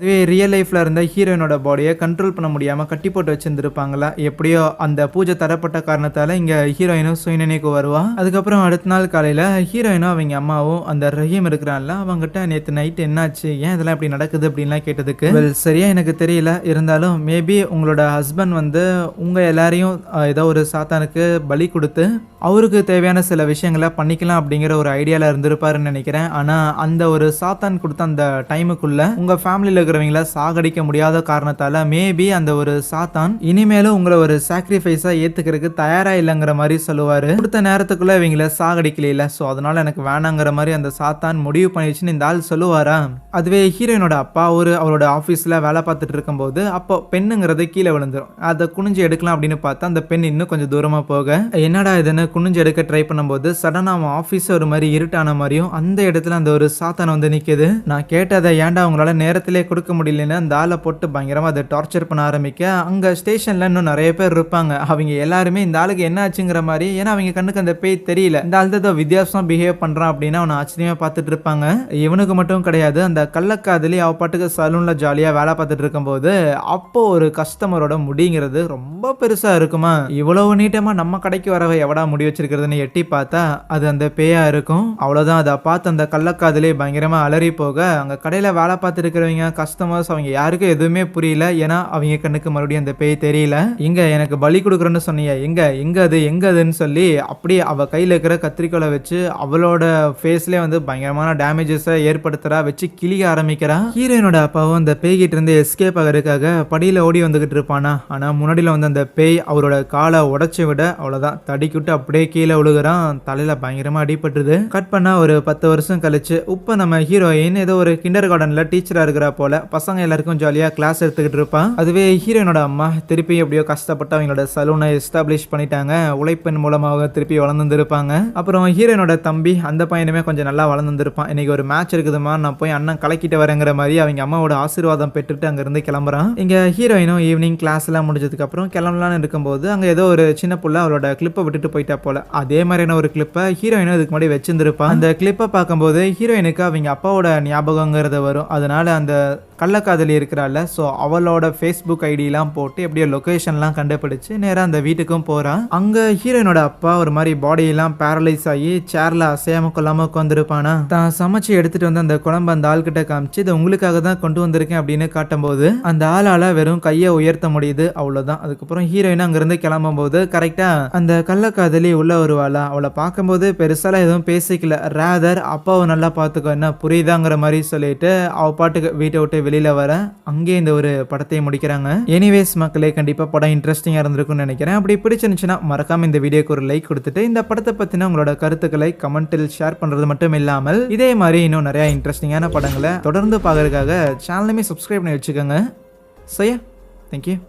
A: இதுவே ரியல் லைஃப்பில் இருந்த ஹீரோயினோட பாடியை கண்ட்ரோல் பண்ண முடியாமல் கட்டி போட்டு வச்சுருந்துருப்பாங்களா? எப்படியோ அந்த பூஜை தரப்பட்ட காரணத்தால் இங்கே ஹீரோயினும் சுயநினைக்கு வருவா. அதுக்கப்புறம் அடுத்த நாள் காலையில் ஹீரோயினும் அவங்க அம்மாவும் அந்த ரஹீம் இருக்கிறான்ல அவங்ககிட்ட நேற்று நைட் என்னாச்சு? ஏன் இதெல்லாம் இப்படி நடக்குது அப்படின்லாம் கேட்டதுக்கு சரியாக எனக்கு தெரியல. இருந்தாலும் மேபி உங்களோட ஹஸ்பண்ட் வந்து உங்கள் எல்லாரையும் ஏதோ ஒரு சாத்தானுக்கு பலி கொடுத்து அவருக்கு தேவையான சில விஷயங்களை பண்ணிக்கலாம் அப்படிங்கிற ஒரு ஐடியாவில் இருந்திருப்பாருன்னு நினைக்கிறேன். ஆனால் அந்த ஒரு சாத்தான் கொடுத்த அந்த டைமுக்குள்ளே உங்கள் ஃபேமிலியில் இருக்கிறவங்கள சாகடிக்க முடியாத காரணத்தால மேபி அந்த ஒரு சாத்தான் இனிமேலும் உங்களை ஒரு சாக்ரிஃபைஸா ஏத்துக்கிறதுக்கு தயாரா இல்லைங்கிற மாதிரி சொல்லுவாரு. கொடுத்த நேரத்துக்குள்ள இவங்கள சாகடிக்கல ஸோ அதனால எனக்கு வேணாங்கிற மாதிரி அந்த சாத்தான் முடிவு பண்ணிடுச்சுன்னு இந்த ஆள் சொல்லுவாரா? அதுவே ஹீரோயினோட அப்பா ஒரு அவரோட ஆஃபீஸில் வேலை பார்த்துட்டு இருக்கும்போது அப்போ பெண்ணுங்கிறது கீழே விழுந்துரும். அதை குனிஞ்சு எடுக்கலாம் அப்படின்னு பார்த்தா அந்த பெண் இன்னும் கொஞ்சம் தூரமாக போக. என்னடா இதுன்னு குனிஞ்சு எடுக்க ட்ரை பண்ணும்போது சடனாக அவன் ஆஃபீஸ் ஒரு மாதிரி இருட்டான மாதிரியும் அந்த இடத்துல அந்த ஒரு சாத்தான் வந்து நிற்கிது நான் கேட்டதை ஏன்டா அவங்களால நேரத்திலே கொடுக்க முடியலன்னு அந்த ஆளை போட்டு பயங்கரமாக அதை டார்ச்சர் பண்ண ஆரம்பிக்க அங்கே ஸ்டேஷனில் இன்னும் நிறைய பேர் இருப்பாங்க. அவங்க எல்லாருமே இந்த ஆளுக்கு என்ன ஆச்சுங்கிற மாதிரி ஏன்னா அவங்க கண்ணுக்கு அந்த பேய் தெரியல. இந்த ஆள் தான் ஏதோ வித்தியாசமாக பிஹேவ் பண்ணுறான் அப்படின்னு அவனை ஆச்சரியமாக பார்த்துட்டு இருப்பாங்க. இவனுக்கு மட்டும் கிடையாது அந்த கள்ளக்காதலி அவ பாட்டுக்கு சலூனில் ஜாலியாக வேலை பார்த்துட்டு இருக்கும்போது அப்போ ஒரு கஸ்டமரோட முடிங்கிறது ரொம்ப பெருசாக இருக்குமா? இவ்வளவு நீட்டமாக நம்ம கடைக்கு வரவ எவடா முடி வச்சிருக்கிறதுன்னு எட்டி பார்த்தா அது அந்த பேயாக இருக்கும். அவ்வளோதான் அதை பார்த்து அந்த கள்ளக்காதலே பயங்கரமாக அலறி போக அங்கே கடையில் வேலை பார்த்துருக்கிறவங்க கஸ்டமர்ஸ் அவங்க யாருக்கும் எதுவுமே புரியல. ஏன்னா அவங்க கண்ணுக்கு மறுபடியும் அந்த பேய் தெரியல. இங்க எனக்கு பலி கொடுக்குறேன்னு சொன்னீங்க எங்க எங்க அது எங்க அதுன்னு சொல்லி அப்படியே அவ கையில் இருக்கிற கத்திரிக்கோலை வச்சு அவளோட ஃபேஸ்லேயே வந்து பயங்கரமான டேமேஜஸை ஏற்படுத்துறா வச்சு கிளிய ஆரம்பிக்கிறா. ஹீரோயினோட அப்பாவும் அந்த பேய்கிட்ட இருந்து எஸ்கேப் ஆகிறதுக்காக படியில் ஓடி வந்துகிட்டு இருப்பானா? ஆனால் முன்னாடியில் வந்து அந்த பேய் அவரோட காலை உடைச்சு விட அவ்வளோதான் தடிக்கிட்டு அப்படியே கீழே விழுகிறான் தலையில் பயங்கரமாக அடிபட்டுருது. கட் பண்ணால் ஒரு பத்து வருஷம் கழிச்சு இப்போ நம்ம ஹீரோயின் ஏதோ ஒரு கிண்டர் கார்டனில் டீச்சராக இருக்கிறா போல பசங்க எல்லாருக்கும் ஜாலியாக கிளாஸ் எடுத்துக்கிட்டு இருப்பான். அதுவே ஹீரோனோட அம்மா திருப்பி எப்படியோ கஷ்டப்பட்டு அவங்களோட சலூனை எஸ்டாப்ளிஷ் பண்ணிட்டாங்க. உழைப்பின் மூலமாக திருப்பி வளர்ந்துருப்பாங்க அப்புறம் ஹீரோனோட தம்பி அந்த பையனுமே கொஞ்சம் நல்லா வளர்ந்துருப்பான். இன்னைக்கு ஒரு மேட்ச் இருக்குதுமா நான் போய் அண்ணன் கலக்கிட்டு வரேங்கிற மாதிரி அவங்க அம்மாவோட ஆசீர்வாதம் பெற்றுட்டு அங்கேருந்து கிளம்புறான். இங்கே ஹீரோயினும் ஈவினிங் கிளாஸ்லாம் முடிஞ்சதுக்கப்புறம் முடிஞ்சதுக்கு அப்புறம் கிளம்பலான்னு இருக்கும்போது அங்கே ஏதோ ஒரு சின்ன புள்ள அவளோட கிளிப்பை விட்டுட்டு போயிட்டா போல. அதே மாதிரியான ஒரு கிளிப்பை ஹீரோயினும் இதுக்கு முன்னாடி வச்சிருந்திருப்பான். அந்த கிளிப்பை பார்க்கும்போது ஹீரோயினுக்கு அவங்க அப்பாவோட ஞாபகங்கிறது வரும். அதனால அந்த கள்ளக்காதலி இருக்கிறாள் ஸோ அவளோட ஃபேஸ்புக் ஐடியெலாம் போட்டு எப்படியோ லொக்கேஷன்லாம் கண்டுபிடிச்சு நேராக அந்த வீட்டுக்கும் போகிறான் அங்கே ஹீரோயினோட அப்பா ஒரு மாதிரி பாடியெல்லாம் பேரலைஸ் ஆகி சேரில் அசையாம கொள்ளாமல் உட்காந்துருப்பானா தான் சமைச்சு எடுத்துகிட்டு வந்து அந்த குழம்பு அந்த ஆள்கிட்ட காமிச்சு இது உங்களுக்காக தான் கொண்டு வந்திருக்கேன் அப்படின்னு காட்டும்போது அந்த ஆளால் வெறும் கையை உயர்த்த முடியுது அவ்வளோதான் அதுக்கப்புறம் ஹீரோயின் அங்கேருந்து கிளம்பும்போது கரெக்டாக அந்த கள்ளக்காதலி உள்ளே வருவாளா? அவளை பார்க்கும்போது பெருசாலாம் எதுவும் பேசிக்கல. ரேதர் அப்பாவை நல்லா பார்த்துக்கோ என்ன புரியுதாங்கிற மாதிரி சொல்லிட்டு அவ பாட்டுக்கு வீட்டை விட்டு வெளியில வர அங்கே இந்த ஒரு படத்தை முடிக்கிறாங்க. எனிவேஸ் மக்களே கண்டிப்பாக படம் இன்ட்ரெஸ்டிங்காக இருந்திருக்கும்னு நினைக்கிறேன். அப்படி பிடிச்சிருந்துச்சுன்னா மறக்காம இந்த வீடியோக்கு ஒரு லைக் கொடுத்துட்டு இந்த படத்தை பற்றின உங்களோட கருத்துக்களை கமெண்ட்டில் ஷேர் பண்ணுறது மட்டும் இல்லாமல் இதே மாதிரி இன்னும் நிறையா இன்ட்ரெஸ்டிங்கான படங்களை தொடர்ந்து பார்க்கறதுக்காக சேனலுமே சப்ஸ்கிரைப் பண்ணி வச்சுக்கோங்க. சரியா தேங்க்யூ